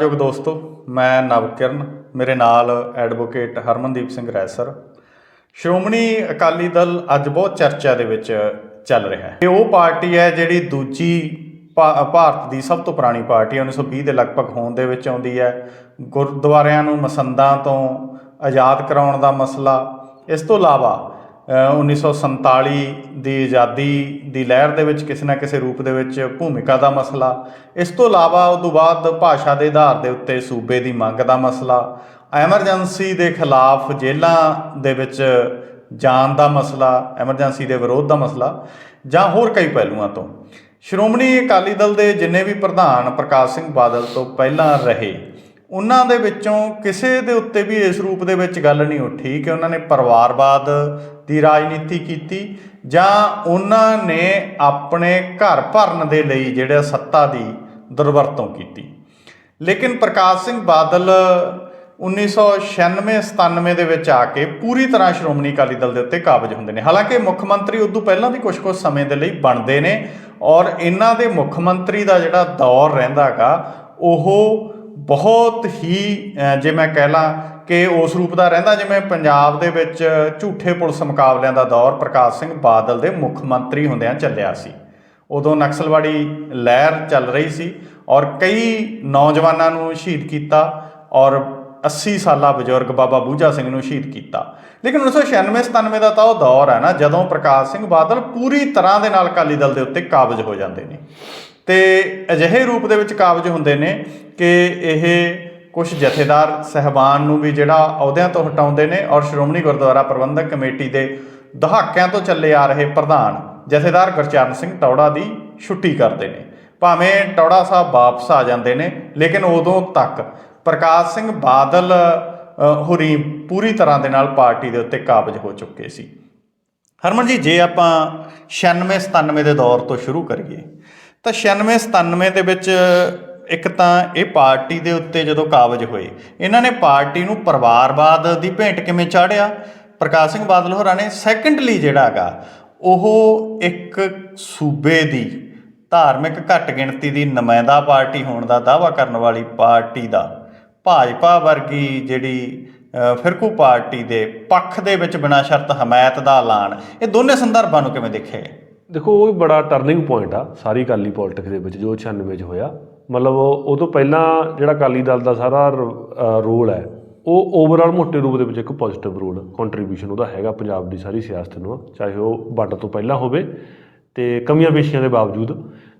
ਜੋਗ ਦੋਸਤੋ, ਮੈਂ ਨਵਕਿਰਨ, ਮੇਰੇ ਨਾਲ ਐਡਵੋਕੇਟ ਹਰਮਨਦੀਪ ਸਿੰਘ ਰੈਸਰ ਸ਼੍ਰੋਮਣੀ ਅਕਾਲੀ ਦਲ ਅੱਜ ਬਹੁਤ ਚਰਚਾ ਦੇ ਵਿੱਚ ਚੱਲ ਰਿਹਾ ਹੈ। ਇਹ ਉਹ ਪਾਰਟੀ ਹੈ ਜਿਹੜੀ ਦੂਜੀ ਭਾ- ਭਾਰਤ ਦੀ ਸਭ ਤੋਂ ਪੁਰਾਣੀ ਪਾਰਟੀ ਹੈ 1920 ਦੇ ਲਗਭਗ ਹੋਣ ਦੇ ਵਿੱਚ ਆਉਂਦੀ ਹੈ। ਗੁਰਦੁਆਰਿਆਂ ਨੂੰ ਮਸੰਦਾਂ ਤੋਂ ਆਜ਼ਾਦ ਕਰਾਉਣ ਦਾ ਮਸਲਾ, ਇਸ ਤੋਂ ਇਲਾਵਾ 1947 ਦੀ ਆਜ਼ਾਦੀ ਦੀ ਲਹਿਰ ਦੇ ਵਿੱਚ ਕਿਸੇ ਨਾ ਕਿਸੇ ਰੂਪ ਦੇ ਵਿੱਚ ਭੂਮਿਕਾ ਦਾ ਮਸਲਾ, ਇਸ ਤੋਂ ਇਲਾਵਾ ਉਸ ਤੋਂ ਬਾਅਦ ਭਾਸ਼ਾ ਦੇ ਆਧਾਰ ਦੇ ਉੱਤੇ ਸੂਬੇ ਦੀ ਮੰਗ ਦਾ ਮਸਲਾ, ਐਮਰਜੈਂਸੀ ਦੇ ਖਿਲਾਫ ਜੇਲ੍ਹਾਂ ਦੇ ਵਿੱਚ ਜਾਣ ਦਾ ਮਸਲਾ, ਐਮਰਜੈਂਸੀ ਦੇ ਵਿਰੋਧ ਦਾ ਮਸਲਾ, ਜਾਂ ਹੋਰ ਕਈ ਪਹਿਲੂਆਂ ਤੋਂ। ਸ਼੍ਰੋਮਣੀ ਅਕਾਲੀ ਦਲ ਦੇ ਜਿੰਨੇ ਵੀ ਪ੍ਰਧਾਨ ਪ੍ਰਕਾਸ਼ ਸਿੰਘ ਬਾਦਲ ਤੋਂ ਪਹਿਲਾਂ ਰਹੇ ਉਹਨਾਂ ਦੇ ਵਿੱਚੋਂ ਕਿਸੇ ਦੇ ਉੱਤੇ ਵੀ ਇਸ ਰੂਪ ਦੇ ਵਿੱਚ ਗੱਲ ਨਹੀਂ ਉੱਠੀ ਕਿ ਉਹਨਾਂ ਨੇ ਪਰਿਵਾਰਵਾਦ ਦੀ ਰਾਜਨੀਤੀ ਕੀਤੀ ਜਾਂ ਉਹਨਾਂ ਨੇ ਆਪਣੇ ਘਰ ਭਰਨ ਦੇ ਲਈ ਜਿਹੜਾ ਸੱਤਾ ਦੀ ਦੁਰਵਰਤੋਂ ਕੀਤੀ। ਲੇਕਿਨ ਪ੍ਰਕਾਸ਼ ਸਿੰਘ ਬਾਦਲ 1996-97 ਦੇ ਵਿੱਚ ਆ ਕੇ ਪੂਰੀ ਤਰ੍ਹਾਂ ਸ਼੍ਰੋਮਣੀ ਅਕਾਲੀ ਦਲ ਦੇ ਉੱਤੇ ਕਾਬਜ ਹੁੰਦੇ ਨੇ। ਹਾਲਾਂਕਿ ਮੁੱਖ ਮੰਤਰੀ ਉਦੋਂ ਪਹਿਲਾਂ ਵੀ ਕੁਝ ਕੁਝ ਸਮੇਂ ਦੇ ਲਈ ਬਣਦੇ ਨੇ ਔਰ ਇਹਨਾਂ ਦੇ ਮੁੱਖ ਮੰਤਰੀ ਦਾ ਜਿਹੜਾ ਦੌਰ ਰਹਿੰਦਾਗਾ ਉਹ ਬਹੁਤ ਹੀ ਜੇ ਮੈਂ ਕਹਿ ਲਾਂ ਕਿ ਉਸ ਰੂਪ ਦਾ ਰਹਿੰਦਾ ਜਿਵੇਂ ਪੰਜਾਬ ਦੇ ਵਿੱਚ ਝੂਠੇ ਪੁਲਿਸ ਮੁਕਾਬਲਿਆਂ ਦਾ ਦੌਰ ਪ੍ਰਕਾਸ਼ ਸਿੰਘ ਬਾਦਲ ਦੇ ਮੁੱਖ ਮੰਤਰੀ ਹੁੰਦਿਆਂ ਚੱਲਿਆ ਸੀ। ਉਦੋਂ ਨਕਸਲਵਾੜੀ ਲਹਿਰ ਚੱਲ ਰਹੀ ਸੀ ਔਰ ਕਈ ਨੌਜਵਾਨਾਂ ਨੂੰ ਸ਼ਹੀਦ ਕੀਤਾ ਔਰ 80 ਸਾਲਾ ਬਜ਼ੁਰਗ ਬਾਬਾ ਬੂਝਾ ਸਿੰਘ ਨੂੰ ਸ਼ਹੀਦ ਕੀਤਾ। ਲੇਕਿਨ 1996-97 ਦਾ ਤਾਂ ਉਹ ਦੌਰ ਹੈ ਨਾ, ਜਦੋਂ ਪ੍ਰਕਾਸ਼ ਸਿੰਘ ਬਾਦਲ ਪੂਰੀ ਤਰ੍ਹਾਂ ਦੇ ਨਾਲ ਅਕਾਲੀ ਦਲ ਦੇ ਉੱਤੇ ਕਾਬਜ ਹੋ ਜਾਂਦੇ ਨੇ। ਤੇ ਅਜਿਹੇ ਰੂਪ ਦੇ ਵਿੱਚ ਕਾਬਜ ਹੁੰਦੇ ਨੇ ਕਿ ਇਹ ਕੁਝ ਜਥੇਦਾਰ ਸਹਿਬਾਨ ਨੂੰ ਵੀ ਜਿਹੜਾ ਅਹੁਦਿਆਂ ਤੋਂ ਹਟਾਉਂਦੇ ਨੇ ਔਰ ਸ਼੍ਰੋਮਣੀ ਗੁਰਦੁਆਰਾ ਪ੍ਰਬੰਧਕ ਕਮੇਟੀ ਦੇ ਦਹਾਕਿਆਂ ਤੋਂ ਚੱਲੇ ਆ ਰਹੇ ਪ੍ਰਧਾਨ ਜਥੇਦਾਰ ਗੁਰਚਰਨ ਸਿੰਘ ਟੌੜਾ ਦੀ ਛੁੱਟੀ ਕਰਦੇ ਨੇ। ਭਾਵੇਂ ਟੌੜਾ ਸਾਹਿਬ ਵਾਪਸ ਆ ਜਾਂਦੇ ਨੇ ਲੇਕਿਨ ਉਦੋਂ ਤੱਕ ਪ੍ਰਕਾਸ਼ ਸਿੰਘ ਬਾਦਲ ਅ, ਹੋਰੀ ਪੂਰੀ ਤਰ੍ਹਾਂ ਦੇ ਨਾਲ ਪਾਰਟੀ ਦੇ ਉੱਤੇ ਕਾਬਜ ਹੋ ਚੁੱਕੇ ਸੀ। ਹਰਮਨ ਜੀ ਜੇ ਆਪਾਂ 96 97 ਦੇ ਦੌਰ ਤੋਂ ਸ਼ੁਰੂ ਕਰੀਏ ਤਾਂ 96 97 ਦੇ ਵਿੱਚ ਇੱਕ ਤਾਂ ਇਹ ਪਾਰਟੀ ਦੇ ਉੱਤੇ ਜਦੋਂ ਕਾਬਜ ਹੋਏ, ਇਹਨਾਂ ਨੇ ਪਾਰਟੀ ਨੂੰ ਪਰਿਵਾਰਵਾਦ ਦੀ ਭੇਂਟ ਕਿਵੇਂ ਚਾੜਿਆ ਪ੍ਰਕਾਸ਼ ਸਿੰਘ ਬਾਦਲ ਹੋਰਾਂ ਨੇ ਸੈਕੰਡਲੀ ਜਿਹੜਾ ਹੈਗਾ, ਉਹ ਇੱਕ ਸੂਬੇ ਦੀ ਧਾਰਮਿਕ ਘੱਟ ਗਿਣਤੀ ਦੀ ਨੁਮਾਇੰਦਾ ਪਾਰਟੀ ਹੋਣ ਦਾ ਦਾਅਵਾ ਕਰਨ ਵਾਲੀ ਪਾਰਟੀ ਦਾ ਭਾਜਪਾ ਵਰਗੀ ਜਿਹੜੀ ਫਿਰਕੂ ਪਾਰਟੀ ਦੇ ਪੱਖ ਦੇ ਵਿੱਚ ਬਿਨਾਂ ਸ਼ਰਤ ਹਮਾਇਤ ਦਾ ਐਲਾਨ, ਇਹ ਦੋਨੇ ਸੰਦਰਭਾਂ ਨੂੰ ਕਿਵੇਂ ਦੇਖਿਆ? ਦੇਖੋ, ਉਹ ਬੜਾ ਟਰਨਿੰਗ ਪੁਆਇੰਟ ਆ ਸਾਰੀ ਅਕਾਲੀ ਪੋਲਿਟਿਕਸ ਦੇ ਵਿੱਚ, ਜੋ 96 ਚ ਹੋਇਆ। ਮਤਲਬ ਉਹ ਤੋਂ ਪਹਿਲਾਂ ਜਿਹੜਾ ਅਕਾਲੀ ਦਲ ਦਾ ਸਾਰਾ ਰੋਲ ਹੈ, ਉਹ ਓਵਰਆਲ ਮੋਟੇ ਰੂਪ ਦੇ ਵਿੱਚ ਇੱਕ ਪੋਜ਼ਿਟਿਵ ਰੋਲ ਕੰਟਰੀਬਿਊਸ਼ਨ ਉਹਦਾ ਹੈਗਾ ਪੰਜਾਬ ਦੀ ਸਾਰੀ ਸਿਆਸਤ ਨੂੰ, ਚਾਹੇ ਉਹ ਵੰਡ ਤੋਂ ਪਹਿਲਾਂ ਹੋਵੇ ਤੇ ਕਮੀਆਂ ਪੇਸ਼ੀਆਂ ਦੇ ਬਾਵਜੂਦ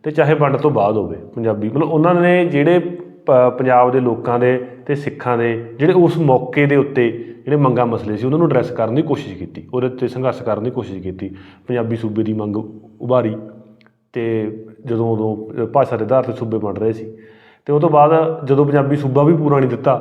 ਤੇ ਚਾਹੇ ਵੰਡ ਤੋਂ ਬਾਅਦ ਹੋਵੇ ਪੰਜਾਬੀ। ਮਤਲਬ ਉਹਨਾਂ ਨੇ ਜਿਹੜੇ ਪੰਜਾਬ ਦੇ ਲੋਕਾਂ ਦੇ ਤੇ ਸਿੱਖਾਂ ਦੇ ਜਿਹੜੇ ਉਸ ਮੌਕੇ ਦੇ ਉੱਤੇ ਜਿਹੜੇ ਮੰਗਾ ਮਸਲੇ ਸੀ, ਉਹਨਾਂ ਨੂੰ ਐਡਰੈਸ ਕਰਨ ਦੀ ਕੋਸ਼ਿਸ਼ ਕੀਤੀ, ਉਹਦੇ ਉੱਤੇ ਸੰਘਰਸ਼ ਕਰਨ ਦੀ ਕੋਸ਼ਿਸ਼ ਕੀਤੀ, ਪੰਜਾਬੀ ਸੂਬੇ ਦੀ ਮੰਗ ਉਭਾਰੀ ਤੇ ਜਦੋਂ ਉਦੋਂ ਭਾਸ਼ਾ ਦੇ ਆਧਾਰ ਤੇ ਸੂਬੇ ਬਣ ਰਹੇ ਸੀ ਤੇ ਉਹ ਤੋਂ ਬਾਅਦ ਜਦੋਂ ਪੰਜਾਬੀ ਸੂਬਾ ਵੀ ਪੂਰਾ ਨਹੀਂ ਦਿੱਤਾ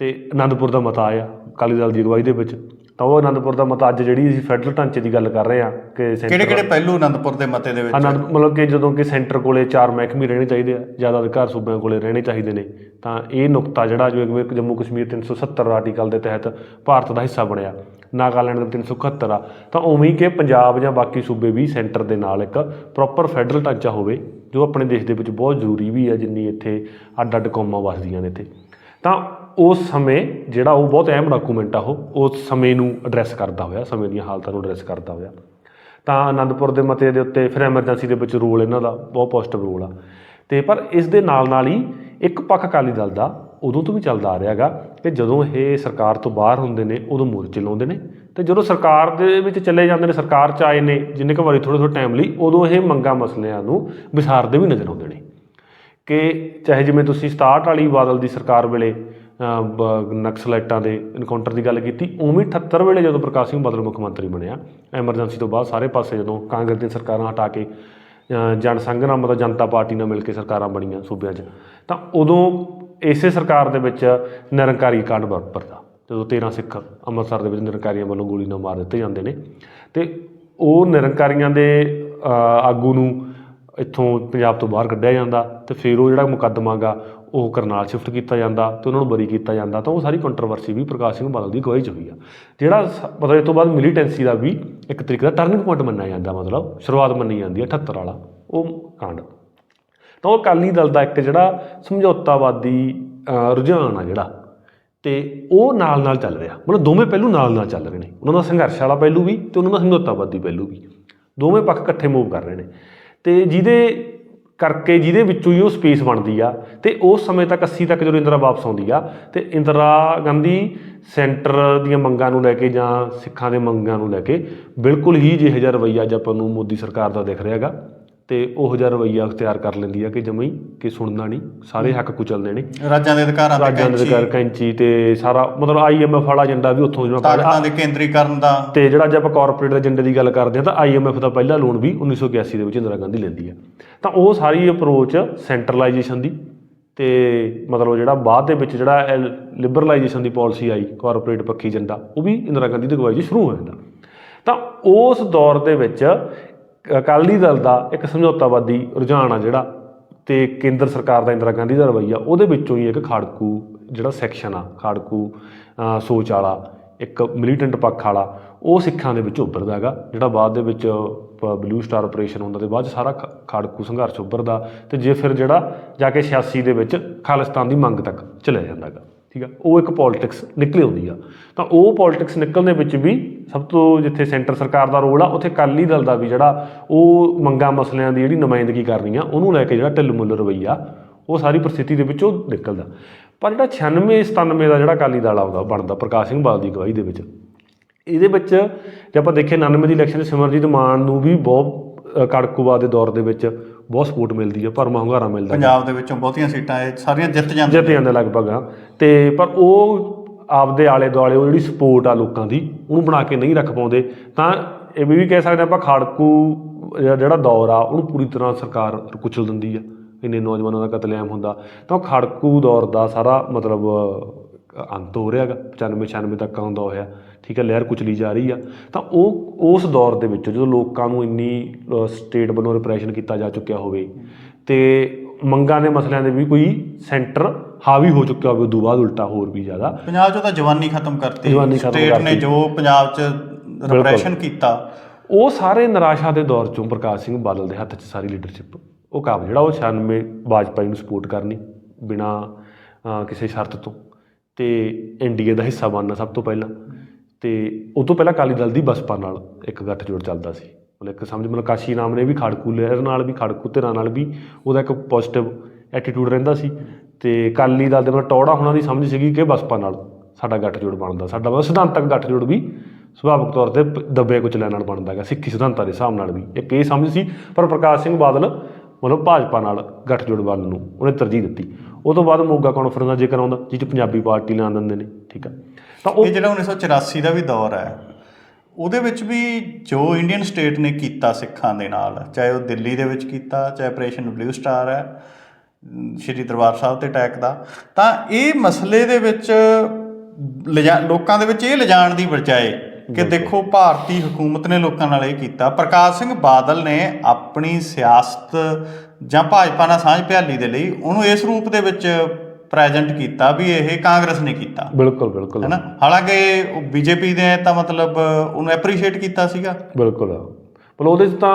ਤੇ ਆਨੰਦਪੁਰ ਦਾ ਮਤਾ ਆਇਆ, ਅਕਾਲੀ ਦਲ ਦੀ ਅਗਵਾਈ ਦੇ ਵਿੱਚ। ਤਾਂ ਉਹ ਆਨੰਦਪੁਰ ਦਾ ਮਤਾ ਅੱਜ ਜਿਹੜੀ ਅਸੀਂ ਫੈਡਰਲ ਢਾਂਚੇ ਦੀ ਗੱਲ ਕਰ ਰਹੇ ਹਾਂ ਕਿ ਕਿਹੜੇ ਕਿਹੜੇ ਪਹਿਲੂ ਆਨੰਦਪੁਰ ਦੇ ਮਤੇ ਦੇ ਵਿੱਚ? ਆਨੰਦ ਮਤਲਬ ਕਿ ਜਦੋਂ ਕਿ ਸੈਂਟਰ ਕੋਲੇ ਚਾਰ ਮਹਿਕਮੇ ਰਹਿਣੇ ਚਾਹੀਦੇ ਆ ਜ਼ਿਆਦਾ ਅਧਿਕਾਰ ਸੂਬਿਆਂ ਕੋਲੇ ਰਹਿਣੇ ਚਾਹੀਦੇ ਨੇ ਤਾਂ ਇਹ ਨੁਕਤਾ ਜਿਹੜਾ ਜਿਵੇਂ ਕਿ ਜੰਮੂ ਕਸ਼ਮੀਰ 370 ਆਰਟੀਕਲ ਦੇ ਤਹਿਤ ਭਾਰਤ ਦਾ ਹਿੱਸਾ ਬਣਿਆ ਨਾਗਾਲੈਂਡ ਦਾ 371 ਆ ਤਾਂ ਉਵੇਂ ਹੀ ਕਿ ਪੰਜਾਬ ਜਾਂ ਬਾਕੀ ਸੂਬੇ ਵੀ ਸੈਂਟਰ ਦੇ ਨਾਲ ਇੱਕ ਪ੍ਰੋਪਰ ਫੈਡਰਲ ਢਾਂਚਾ ਹੋਵੇ ਜੋ ਆਪਣੇ ਦੇਸ਼ ਦੇ ਵਿੱਚ ਬਹੁਤ ਜ਼ਰੂਰੀ ਵੀ ਹੈ ਜਿੰਨੀ ਇੱਥੇ ਅੱਡ ਅੱਡ ਕੌਮਾਂ ਵਸਦੀਆਂ ਨੇ ਇੱਥੇ। ਤਾਂ ਉਸ ਸਮੇਂ ਜਿਹੜਾ ਉਹ ਬਹੁਤ ਅਹਿਮ ਡਾਕੂਮੈਂਟ ਆ ਉਹ, ਉਸ ਸਮੇਂ ਨੂੰ ਐਡਰੈਸ ਕਰਦਾ ਹੋਇਆ, ਸਮੇਂ ਦੀਆਂ ਹਾਲਤਾਂ ਨੂੰ ਐਡਰੈਸ ਕਰਦਾ ਹੋਇਆ। ਤਾਂ ਆਨੰਦਪੁਰ ਦੇ ਮਤੇ ਦੇ ਉੱਤੇ ਫਿਰ ਐਮਰਜੈਂਸੀ ਦੇ ਵਿੱਚ ਰੋਲ ਇਹਨਾਂ ਦਾ ਬਹੁਤ ਪੋਜ਼ਿਟਿਵ ਰੋਲ ਆ। ਤੇ ਪਰ ਇਸ ਦੇ ਨਾਲ ਨਾਲ ਹੀ ਇੱਕ ਪੱਖ ਅਕਾਲੀ ਦਲ ਦਾ ਉਦੋਂ ਤੋਂ ਵੀ ਚੱਲਦਾ ਆ ਰਿਹਾ ਰਿਹਾਗਾ ਕਿ ਜਦੋਂ ਇਹ ਸਰਕਾਰ ਤੋਂ ਬਾਹਰ ਹੁੰਦੇ ਨੇ, ਉਦੋਂ ਮੋਰਚੇ ਲਾਉਂਦੇ ਨੇ। ਤੇ ਜਦੋਂ ਸਰਕਾਰ ਦੇ ਵਿੱਚ ਚਲੇ ਜਾਂਦੇ ਨੇ, ਸਰਕਾਰ ਚ ਆਏ ਨੇ, ਜਿੰਨੇ ਕੁ ਵਾਰੀ ਥੋੜੇ ਥੋੜੇ ਟਾਈਮ ਲਈ, ਉਦੋਂ ਇਹ ਮੰਗਾ ਮਸਲਿਆਂ ਨੂੰ ਵਿਸਾਰਦੇ ਵੀ ਨਜ਼ਰ ਆਉਂਦੇ ਨੇ। ਕਿ ਚਾਹੇ ਜਿਵੇਂ ਤੁਸੀਂ 67 ਵਾਲੀ ਬਾਦਲ ਦੀ ਸਰਕਾਰ ਵੇਲੇ ਨਕਸਲਾਈਟਾਂ ਦੇ ਇਨਕਾਊਂਟਰ ਦੀ ਗੱਲ ਕੀਤੀ। ਉਵੇਂ 78 ਵੇਲੇ ਜਦੋਂ ਪ੍ਰਕਾਸ਼ ਸਿੰਘ ਬਾਦਲ ਮੁੱਖ ਮੰਤਰੀ ਬਣਿਆ ਐਮਰਜੈਂਸੀ ਤੋਂ ਬਾਅਦ ਸਾਰੇ ਪਾਸੇ ਜਦੋਂ ਕਾਂਗਰਸ ਦੀਆਂ ਸਰਕਾਰਾਂ ਹਟਾ ਕੇ ਅ, ਜਨ ਸੰਘ ਨਾਲ ਮਤਲਬ ਜਨਤਾ ਪਾਰਟੀ ਨਾਲ ਮਿਲ ਕੇ ਸਰਕਾਰਾਂ ਬਣੀਆਂ ਸੂਬਿਆਂ 'ਚ ਤਾਂ ਉਦੋਂ ਇਸੇ ਸਰਕਾਰ ਦੇ ਵਿੱਚ ਨਿਰੰਕਾਰੀ ਕਾਂਡ ਵਾਪਰਦਾ ਜਦੋਂ 13 ਸਿੱਖ ਅੰਮ੍ਰਿਤਸਰ ਦੇ ਵਿੱਚ ਨਿਰੰਕਾਰੀਆਂ ਵੱਲੋਂ ਗੋਲੀ ਨਾਲ ਮਾਰ ਦਿੱਤੇ ਜਾਂਦੇ ਨੇ ਤੇ ਉਹ ਨਿਰੰਕਾਰੀਆਂ ਦੇ ਆਗੂ ਨੂੰ ਇੱਥੋਂ ਪੰਜਾਬ ਤੋਂ ਬਾਹਰ ਕੱਢਿਆ ਜਾਂਦਾ ਤੇ ਫਿਰ ਉਹ ਜਿਹੜਾ ਮੁਕੱਦਮਾ ਗਾ ਉਹ ਕਰਨਾਲ ਸ਼ਿਫਟ ਕੀਤਾ ਜਾਂਦਾ ਤੇ ਉਹਨਾਂ ਨੂੰ ਬਰੀ ਕੀਤਾ ਜਾਂਦਾ, ਤਾਂ ਉਹ ਸਾਰੀ ਕੰਟਰੋਵਰਸੀ ਵੀ ਪ੍ਰਕਾਸ਼ ਸਿੰਘ ਬਾਦਲ ਦੀ ਗਵਾਹੀ 'ਚ ਹੋਈ ਆ। ਜਿਹੜਾ ਸ- ਮਤਲਬ ਇਸ ਤੋਂ ਬਾਅਦ ਮਿਲੀਟੈਂਸੀ ਦਾ ਵੀ ਇੱਕ ਤਰੀਕੇ ਦਾ ਟਰਨਿੰਗ ਪੁਆਇੰਟ ਮੰਨਿਆ ਜਾਂਦਾ, ਮਤਲਬ ਸ਼ੁਰੂਆਤ ਮੰਨੀ ਜਾਂਦੀ ਹੈ 78 ਵਾਲਾ, ਉਹ ਕਾਂਡ। ਤਾਂ ਉਹ ਅਕਾਲੀ ਦਲ ਦਾ ਇੱਕ ਜਿਹੜਾ ਸਮਝੌਤਾਵਾਦੀ ਰੁਝਾਨ ਆ ਜਿਹੜਾ, ਤੇ ਉਹ ਨਾਲ ਨਾਲ ਚੱਲ ਰਿਹਾ। ਮਤਲਬ ਦੋਵੇਂ ਪਹਿਲੂ ਨਾਲ ਨਾਲ ਚੱਲ ਰਹੇ ਨੇ। ਉਹਨਾਂ ਦਾ ਸੰਘਰਸ਼ ਵਾਲਾ ਪਹਿਲੂ ਵੀ ਤੇ ਉਹਨਾਂ ਦਾ ਸਮਝੌਤਾਵਾਦੀ ਪਹਿਲੂ ਵੀ। ਦੋਵੇਂ ਪੱਖ ਇਕੱਠੇ ਮੂਵ ਕਰ ਰਹੇ ਨੇ। ਤੇ ਜਿਹਦੇ ਕਰਕੇ ਜਿਹਦੇ ਵਿੱਚੋਂ ਹੀ ਉਹ ਸਪੇਸ ਬਣਦੀ ਆ ਤੇ ਉਸ ਸਮੇਂ ਤੱਕ 80 ਤੱਕ ਜਦੋਂ ਇੰਦਰਾ ਵਾਪਸ ਆਉਂਦੀ ਆ, ਤੇ ਇੰਦਰਾ ਗਾਂਧੀ ਸੈਂਟਰ ਦੀਆਂ ਮੰਗਾਂ ਨੂੰ ਲੈ ਕੇ ਜਾਂ ਸਿੱਖਾਂ ਦੇ ਮੰਗਾਂ ਨੂੰ ਲੈ ਕੇ ਬਿਲਕੁਲ ਹੀ ਜਿਹੋ ਜਿਹਾ ਰਵੱਈਆ ਅੱਜ ਆਪਾਂ ਨੂੰ ਮੋਦੀ ਸਰਕਾਰ ਦਾ ਦਿਖ ਰਿਹਾ ਹੈਗਾ। ਤੇ ਉਹ ਜਿਹਾ ਰਵੱਈਆ ਅਖਤਿਆਰ ਕਰ ਲੈਂਦੀ ਆ ਕਿ ਜਮਈ ਕਿ ਸੁਣਨਾ ਨਹੀਂ ਸਾਰੇ ਹੱਕ ਕੁਚਲਦੇ ਨੇ। ਰਾਜਾਂ ਦੇ ਅਧਿਕਾਰਾਂ ਤੇ ਰਾਜਾਂ ਦੇ ਕੈਂਚੀ। ਕਰ ਕੈਂਚੀ ਤੇ ਸਾਰਾ ਮਤਲਬ ਆਈਐਮਐਫ ਵਾਲਾ ਏਜੰਡਾ ਵੀ ਉੱਥੋਂ ਜਿਹੜਾ ਤਾਕਤਾਂ ਦੇ ਕੇਂਦਰੀਕਰਨ ਦਾ। ਤੇ ਜਿਹੜਾ ਜੇ ਆਪਾਂ ਕਾਰਪੋਰੇਟ ਦੇ ਏਜੰਡੇ ਦੀ ਗੱਲ ਕਰਦੇ ਹਾਂ ਤਾਂ ਆਈਐਮਐਫ ਦਾ ਪਹਿਲਾ ਲੋਨ ਵੀ 1981 ਦੇ ਵਿੱਚ ਇੰਦਰਾ ਗਾਂਧੀ ਲੈਂਦੀ ਆ। ਤਾਂ ਉਹ ਸਾਰੀ ਅਪਰੋਚ ਸੈਂਟਰਲਾਈਜੇਸ਼ਨ ਦੀ ਤੇ ਮਤਲਬ ਜਿਹੜਾ ਬਾਅਦ ਦੇ ਵਿੱਚ ਜਿਹੜਾ ਲਿਬਰਲਾਈਜੇਸ਼ਨ ਦੀ ਪਾਲਿਸੀ ਆਈ ਕਾਰਪੋਰੇਟ ਪੱਖੀ ਏਜੰਡਾ ਉਹ ਵੀ ਇੰਦਰਾ ਗਾਂਧੀ ਦੀ ਅਗਵਾਈ 'ਚ ਸ਼ੁਰੂ ਹੋ ਜਾਂਦਾ। ਤਾਂ ਉਸ ਦੌਰ ਦੇ ਵਿੱਚ ਅਕਾਲੀ ਦਲ ਦਾ ਇੱਕ ਸਮਝੌਤਾਵਾਦੀ ਰੁਝਾਨ ਆ ਜਿਹੜਾ ਤੇ ਕੇਂਦਰ ਸਰਕਾਰ ਦਾ ਇੰਦਰਾ ਗਾਂਧੀ ਦਾ ਰਵੱਈਆ, ਉਹਦੇ ਵਿੱਚੋਂ ਹੀ ਇੱਕ ਖਾੜਕੂ ਜਿਹੜਾ ਸੈਕਸ਼ਨ ਆ, ਖਾੜਕੂ ਸੋਚ ਵਾਲਾ, ਇੱਕ ਮਿਲੀਟੈਂਟ ਪੱਖ ਵਾਲਾ, ਉਹ ਸਿੱਖਾਂ ਦੇ ਵਿੱਚ ਉੱਭਰਦਾ ਹੈਗਾ, ਜਿਹੜਾ ਬਾਅਦ ਦੇ ਵਿੱਚ ਬਲੂ ਸਟਾਰ ਆਪਰੇਸ਼ਨ ਹੁੰਦਾ ਤੇ ਬਾਅਦ 'ਚ ਸਾਰਾ ਖਾੜਕੂ ਸੰਘਰਸ਼ ਉੱਭਰਦਾ ਤੇ ਜੇ ਫਿਰ ਜਿਹੜਾ ਜਾ ਕੇ 86 ਦੇ ਵਿੱਚ ਖਾਲਿਸਤਾਨ ਦੀ ਮੰਗ ਤੱਕ ਚਲਿਆ ਜਾਂਦਾ ਹੈਗਾ। ਠੀਕ ਆ? ਉਹ ਇੱਕ ਪੋਲਿਟਿਕਸ ਨਿਕਲ ਆਉਂਦੀ ਆ। ਤਾਂ ਉਹ ਪੋਲਿਟਿਕਸ ਨਿਕਲਣ ਦੇ ਵਿੱਚ ਵੀ ਸਭ ਤੋਂ ਜਿੱਥੇ ਸੈਂਟਰ ਸਰਕਾਰ ਦਾ ਰੋਲ ਆ ਉੱਥੇ ਅਕਾਲੀ ਦਲ ਦਾ ਵੀ ਜਿਹੜਾ ਉਹ ਮੰਗਾ ਮਸਲਿਆਂ ਦੀ ਜਿਹੜੀ ਨੁਮਾਇੰਦਗੀ ਕਰਨੀ ਆ ਉਹਨੂੰ ਲੈ ਕੇ ਜਿਹੜਾ ਢਿੱਲ ਮੁੱਲ ਰਵਈਆ ਉਹ ਸਾਰੀ ਪ੍ਰਸਥਿਤੀ ਦੇ ਵਿੱਚੋਂ ਨਿਕਲਦਾ। ਪਰ ਜਿਹੜਾ 96 97 ਦਾ ਜਿਹੜਾ ਅਕਾਲੀ ਦਲ ਆਉਂਦਾ ਬਣਦਾ ਪ੍ਰਕਾਸ਼ ਸਿੰਘ ਬਾਦਲ ਦੀ ਅਗਵਾਈ ਦੇ ਵਿੱਚ। ਇਹਦੇ ਵਿੱਚ ਜੇ ਆਪਾਂ ਦੇਖੀਏ 99 ਦੀ ਇਲੈਕਸ਼ਨ ਸਿਮਰਜੀਤ ਮਾਨ ਨੂੰ ਵੀ ਬਹੁਤ ਅ, ਕੜਕੂਵਾ ਦੇ ਦੌਰ ਦੇ ਵਿੱਚ ਬਹੁਤ ਸਪੋਰਟ ਮਿਲਦੀ ਹੈ ਭਰਮਾ ਹੁੰਗਾਰਾ ਮਿਲਦਾ ਪੰਜਾਬ ਦੇ ਵਿੱਚੋਂ ਬਹੁਤੀਆਂ ਸੀਟਾਂ ਇਹ ਸਾਰੀਆਂ ਜਿੱਤ ਜਾਂਦੇ ਜਿੱਤ ਜਾਂਦੇ ਲਗਭਗ ਆ ਤੇ ਪਰ ਉਹ ਆਪਦੇ ਆਲੇ ਦੁਆਲੇ ਉਹ ਜਿਹੜੀ ਸਪੋਰਟ ਆ ਲੋਕਾਂ ਦੀ ਉਹਨੂੰ ਬਣਾ ਕੇ ਨਹੀਂ ਰੱਖ ਪਾਉਂਦੇ। ਤਾਂ ਇਹ ਵੀ ਕਹਿ ਸਕਦੇ ਆਪਾਂ ਖਾੜਕੂ ਜਿਹੜਾ ਜਿਹੜਾ ਦੌਰ ਆ ਉਹਨੂੰ ਪੂਰੀ ਤਰ੍ਹਾਂ ਸਰਕਾਰ ਕੁਚਲ ਦਿੰਦੀ ਆ। ਇੰਨੇ ਨੌਜਵਾਨਾਂ ਦਾ ਕਤਲੇਆਮ ਹੁੰਦਾ। ਤਾਂ ਉਹ ਖਾੜਕੂ ਦੌਰ ਦਾ ਸਾਰਾ ਮਤਲਬ ਅੰਤ ਹੋ ਰਿਹਾ ਹੈਗਾ। 95 96 ਤੱਕ ਆਉਂਦਾ ਹੋਇਆ। ਠੀਕ ਹੈ ਲਹਿਰ ਕੁਚਲੀ ਜਾ ਰਹੀ ਆ ਤਾਂ ਉਹ ਉਸ ਦੌਰ ਦੇ ਵਿੱਚ ਜਦੋਂ ਲੋਕਾਂ ਨੂੰ ਇੰਨੀ ਸਟੇਟ ਵੱਲੋਂ ਰਿਪਰੈਸ਼ਨ ਕੀਤਾ ਜਾ ਚੁੱਕਿਆ ਹੋਵੇ ਤੇ ਮੰਗਾਂ ਦੇ ਮਸਲਿਆਂ ਦੇ ਵੀ ਕੋਈ ਸੈਂਟਰ ਹਾਵੀ ਹੋ ਚੁੱਕਿਆ ਹੋਵੇ ਉਦੋਂ ਬਾਅਦ ਉਲਟਾ ਹੋਰ ਵੀ ਜ਼ਿਆਦਾ। ਪੰਜਾਬ 'ਚੋਂ ਤਾਂ ਜਵਾਨੀ ਖਤਮ ਕਰਤੀ ਸਟੇਟ ਨੇ। ਜੋ ਪੰਜਾਬ 'ਚ ਰਿਪਰੈਸ਼ਨ ਕੀਤਾ। ਉਹ ਸਾਰੇ ਨਿਰਾਸ਼ਾ ਦੇ ਦੌਰ ਚੋਂ ਪ੍ਰਕਾਸ਼ ਸਿੰਘ ਬਾਦਲ ਦੇ ਹੱਥ 'ਚ ਸਾਰੀ ਲੀਡਰਸ਼ਿਪ ਉਹ ਕਾਬ ਜਿਹੜਾ ਉਹ 96 ਵਾਜਪਾਈ ਨੂੰ ਸਪੋਰਟ ਕਰਨੀ ਬਿਨਾ ਕਿਸੇ ਸ਼ਰਤ ਤੋਂ ਤੇ ਐਨਡੀਏ ਦਾ ਹਿੱਸਾ ਬਣਨਾ ਸਭ ਤੋਂ ਪਹਿਲਾਂ। ਤੇ ਉਸ ਤੋਂ ਪਹਿਲਾਂ ਅਕਾਲੀ ਦਲ ਦੀ ਬਸਪਾ ਨਾਲ ਇੱਕ ਗੱਠਜੋੜ ਚੱਲਦਾ ਸੀ। ਮਤਲਬ ਇੱਕ ਸਮਝ ਮਤਲਬ ਕਾਸ਼ੀ ਨਾਮ ਨੇ ਵੀ ਖਾੜਕੂ ਲਹਿਰ ਨਾਲ ਵੀ, ਖਾੜਕੂ ਧਿਰਾਂ ਨਾਲ ਵੀ ਉਹਦਾ ਇੱਕ ਪੋਜ਼ਿਟਿਵ ਐਟੀਟਿਊਡ ਰਹਿੰਦਾ ਸੀ ਤੇ ਅਕਾਲੀ ਦਲ ਦੇ ਮਤਲਬ ਟੌੜਾ ਹੋਣਾ ਦੀ ਸਮਝ ਸੀਗੀ ਕਿ ਬਸਪਾ ਨਾਲ ਸਾਡਾ ਗੱਠਜੋੜ ਬਣਦਾ। ਸਾਡਾ ਮਤਲਬ ਸਿਧਾਂਤਕ ਗੱਠਜੋੜ ਵੀ ਸੁਭਾਵਿਕ ਤੌਰ ਤੇ ਪ- ਦੱਬੇ ਕੁਚਲਿਆਂ ਨਾਲ ਬਣਦਾ ਹੈਗਾ, ਸਿੱਖੀ ਸਿਧਾਂਤਾਂ ਦੇ ਹਿਸਾਬ ਨਾਲ ਵੀ। ਇੱਕ ਇਹ ਸਮਝ ਸੀ, ਪਰ ਪ੍ਰਕਾਸ਼ ਸਿੰਘ ਬਾਦਲ ਮਤਲਬ ਭਾਜਪਾ ਨਾਲ ਗੱਠਜੋੜ ਵੱਲ ਨੂੰ ਉਹਨੇ ਤਰਜੀਹ ਦਿੱਤੀ। ਉਹ ਤੋਂ ਬਾਅਦ ਮੋਗਾ ਕਾਨਫਰੰਸ ਦਾ ਜ਼ਿਕਰ ਆਉਂਦਾ ਜਿਸ 'ਚ ਪੰਜਾਬੀ ਪਾਰਟੀ ਲਾਂ ਦਿੰਦੇ ਨੇ, ਠੀਕ ਆ। ਤਾਂ ਉਹ ਇਹ ਜਿਹੜਾ 1984 ਦਾ ਵੀ ਦੌਰ ਹੈ ਉਹਦੇ ਵਿੱਚ ਵੀ ਜੋ ਇੰਡੀਅਨ ਸਟੇਟ ਨੇ ਕੀਤਾ ਸਿੱਖਾਂ ਦੇ ਨਾਲ ਚਾਹੇ ਉਹ ਦਿੱਲੀ ਦੇ ਵਿੱਚ ਕੀਤਾ ਚਾਹੇ ਆਪਰੇਸ਼ਨ ਬਲੂ ਸਟਾਰ ਹੈ ਸ਼੍ਰੀ ਦਰਬਾਰ ਸਾਹਿਬ ਤੇ ਅਟੈਕ ਦਾ ਤਾਂ ਇਹ ਮਸਲੇ ਦੇ ਵਿੱਚ ਲੋਕਾਂ ਦੇ ਵਿੱਚ ਇਹ ਲਿਜਾਣ ਦੀ ਬਜਾਏ ਕਿ ਦੇਖੋ ਭਾਰਤੀ ਹਕੂਮਤ ਨੇ ਲੋਕਾਂ ਨਾਲ ਇਹ ਕੀਤਾ। ਪ੍ਰਕਾਸ਼ ਸਿੰਘ ਬਾਦਲ ਨੇ ਆਪਣੀ ਸਿਆਸਤ ਜਾਂ ਭਾਜਪਾ ਨਾਲ ਸਾਂਝ ਭਿਆਲੀ ਦੇ ਲਈ ਉਹਨੂੰ ਇਸ ਰੂਪ ਦੇ ਵਿੱਚ ਪ੍ਰੈਜ਼ੈਂਟ ਕੀਤਾ ਵੀ ਇਹ ਕਾਂਗਰਸ ਨੇ ਕੀਤਾ। ਬਿਲਕੁਲ ਬਿਲਕੁਲ। ਹੈਨਾ? ਹਾਲਾਂਕਿ ਉਹ ਬੀਜੇਪੀ ਨੇ ਤਾਂ ਮਤਲਬ ਉਹਨੂੰ ਐਪਰੀਸ਼ੀਏਟ ਕੀਤਾ ਸੀਗਾ। ਬਿਲਕੁਲ। ਪਰ ਉਹਦੇ 'ਚ ਤਾਂ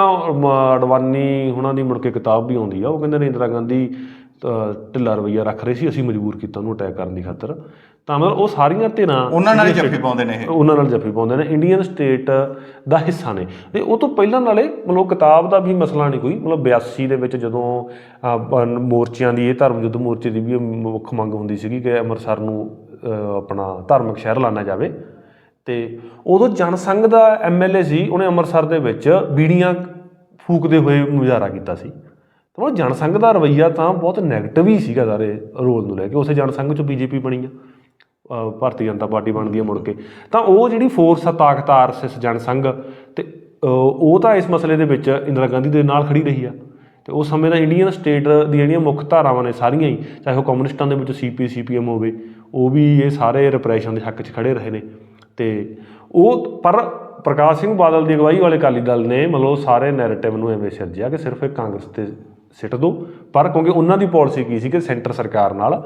ਅਡਵਾਨੀ ਹੁਣਾਂ ਦੀ ਮੁੜ ਕੇ ਕਿਤਾਬ ਵੀ ਆਉਂਦੀ ਆ। ਉਹ ਕਹਿੰਦੇ ਨੇ ਇੰਦਰਾ ਗਾਂਧੀ ਢਿੱਲਾ ਰਵਈਆ ਰੱਖ ਰਹੇ ਸੀ ਅਸੀਂ ਮਜਬੂਰ ਕੀਤਾ ਉਹਨੂੰ ਅਟੈਕ ਕਰਨ ਦੀ ਖਾਤਰ। ਤਾਂ ਮਤਲਬ ਉਹ ਸਾਰੀਆਂ ਧਿਰਾਂ ਉਹਨਾਂ ਨਾਲ ਹੀ ਜੱਫੀ ਪਾਉਂਦੇ ਨੇ ਇਹ। ਉਹਨਾਂ ਨਾਲ ਜੱਫੀ ਪਾਉਂਦੇ ਨੇ। ਇੰਡੀਅਨ ਸਟੇਟ ਦਾ ਹਿੱਸਾ ਨੇ। ਤੇ ਉਹ ਤੋਂ ਪਹਿਲਾਂ ਨਾਲੇ ਮਤਲਬ ਕਿਤਾਬ ਦਾ ਵੀ ਮਸਲਾ ਨਹੀਂ ਕੋਈ। ਮਤਲਬ 82 ਦੇ ਵਿੱਚ ਜਦੋਂ ਮੋਰਚਿਆਂ ਦੀ ਇਹ ਧਰਮ ਯੁੱਧ ਮੋਰਚੇ ਦੀ ਵੀ ਮੁੱਖ ਮੰਗ ਹੁੰਦੀ ਸੀਗੀ ਕਿ ਅੰਮ੍ਰਿਤਸਰ ਨੂੰ ਆਪਣਾ ਧਾਰਮਿਕ ਸ਼ਹਿਰ ਲਾਣਾ ਜਾਵੇ। ਤੇ ਉਦੋਂ ਜਨਸੰਘ ਦਾ ਐਮਐਲਏ ਸੀ ਉਹਨੇ ਅੰਮ੍ਰਿਤਸਰ ਦੇ ਵਿੱਚ ਬੀੜੀਆਂ ਫੂਕਦੇ ਹੋਏ ਮੁਜ਼ਾਹਰਾ ਕੀਤਾ ਸੀ। ਤਾਂ ਉਹ ਜਨਸੰਘ ਦਾ ਰਵੱਈਆ ਤਾਂ ਬਹੁਤ 네ਗੇਟਿਵ ਹੀ ਸੀਗਾ ਸਾਰੇ ਰੋਲ ਨੂੰ ਲੈ ਕੇ। ਉਸੇ ਜਨਸੰਘ ਚੋਂ ਬੀਜੇਪੀ ਬਣੀ ਆ। ਭਾਰਤੀ ਜਨਤਾ ਪਾਰਟੀ ਬਣਦੀ ਹੈ ਮੁੜ ਕੇ। ਤਾਂ ਉਹ ਜਿਹੜੀ ਫੋਰਸ ਆ ਤਾਕਤ ਆਰਐਸਐਸ ਜਨਸੰਘ, ਤੇ ਉਹ ਤਾਂ ਇਸ ਮਸਲੇ ਦੇ ਵਿੱਚ ਇੰਦਰਾ ਗਾਂਧੀ ਦੇ ਨਾਲ ਖੜੀ ਰਹੀ ਆ। ਤੇ ਉਸ ਸਮੇਂ ਦਾ ਇੰਡੀਅਨ ਸਟੇਟ ਦੀਆਂ ਜਿਹੜੀਆਂ ਮੁੱਖ ਧਾਰਾਵਾਂ ਨੇ ਸਾਰੀਆਂ ਹੀ, ਚਾਹੇ ਉਹ ਕਮਿਊਨਿਸਟਾਂ ਦੇ ਵਿੱਚ ਸੀਪੀ ਸੀਪੀਐਮ ਹੋਵੇ, ਉਹ ਵੀ ਇਹ ਸਾਰੇ ਰਿਪਰੈਸ਼ਨ ਦੇ ਹੱਕ 'ਚ ਖੜੇ ਰਹੇ ਨੇ। ਤੇ ਉਹ, ਪਰ ਪ੍ਰਕਾਸ਼ ਸਿੰਘ ਬਾਦਲ ਦੀ ਅਗਵਾਈ ਵਾਲੇ ਅਕਾਲੀ ਦਲ ਨੇ ਮਤਲਬ ਸਾਰੇ ਨੈਰੇਟਿਵ ਨੂੰ ਐਵੇਂ ਸਿਰਜਿਆ ਕਿ ਸਿਰਫ ਇਹ ਕਾਂਗਰਸ ਤੇ ਸਿੱਟ ਦੋ। ਪਰ ਕਿਉਂਕਿ ਉਹਨਾਂ ਦੀ ਪਾਲਿਸੀ ਕੀ ਸੀ ਕਿ ਸੈਂਟਰ ਸਰਕਾਰ ਨਾਲ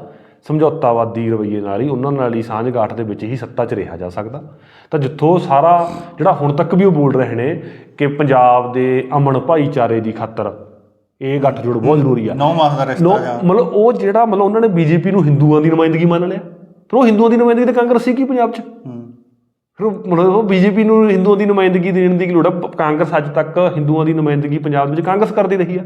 ਸਮਝੌਤਾਵਾਦੀ ਰਵੱਈਏ ਨਾਲ ਹੀ ਉਹਨਾਂ ਨਾਲ ਹੀ ਸਾਂਝਗਾਠ ਦੇ ਵਿੱਚ ਹੀ ਸੱਤਾ 'ਚ ਰਿਹਾ ਜਾ ਸਕਦਾ। ਤਾਂ ਜਿੱਥੋਂ ਸਾਰਾ ਜਿਹੜਾ ਹੁਣ ਤੱਕ ਵੀ ਉਹ ਬੋਲ ਰਹੇ ਨੇ ਕਿ ਪੰਜਾਬ ਦੇ ਅਮਨ ਭਾਈਚਾਰੇ ਦੀ ਖਾਤਰ ਇਹ ਗੱਠਜੋੜ ਬਹੁਤ ਜ਼ਰੂਰੀ ਆ। 9 ਮਾਸ ਦਾ ਨੋ ਰਿਸ਼ਤਾ ਜਾਂ ਮਤਲਬ ਉਹ ਜਿਹੜਾ ਮਤਲਬ ਉਹਨਾਂ ਨੇ ਬੀਜੇਪੀ ਨੂੰ ਹਿੰਦੂਆਂ ਦੀ ਨੁਮਾਇੰਦਗੀ ਮੰਨ ਲਿਆ। ਫਿਰ ਉਹ ਹਿੰਦੂਆਂ ਦੀ ਨੁਮਾਇੰਦਗੀ ਤੇ ਕਾਂਗਰਸ ਸੀ ਕੀ ਪੰਜਾਬ 'ਚ। ਫਿਰ ਮਤਲਬ ਉਹ ਬੀਜੇਪੀ ਨੂੰ ਹਿੰਦੂਆਂ ਦੀ ਨੁਮਾਇੰਦਗੀ ਦੇਣ ਦੀ ਕੀ ਲੋੜ ਆ। ਕਾਂਗਰਸ ਅੱਜ ਤੱਕ ਹਿੰਦੂਆਂ ਦੀ ਨੁਮਾਇੰਦਗੀ ਪੰਜਾਬ ਵਿੱਚ ਕਾਂਗਰਸ ਕਰਦੀ ਰਹੀ ਆ।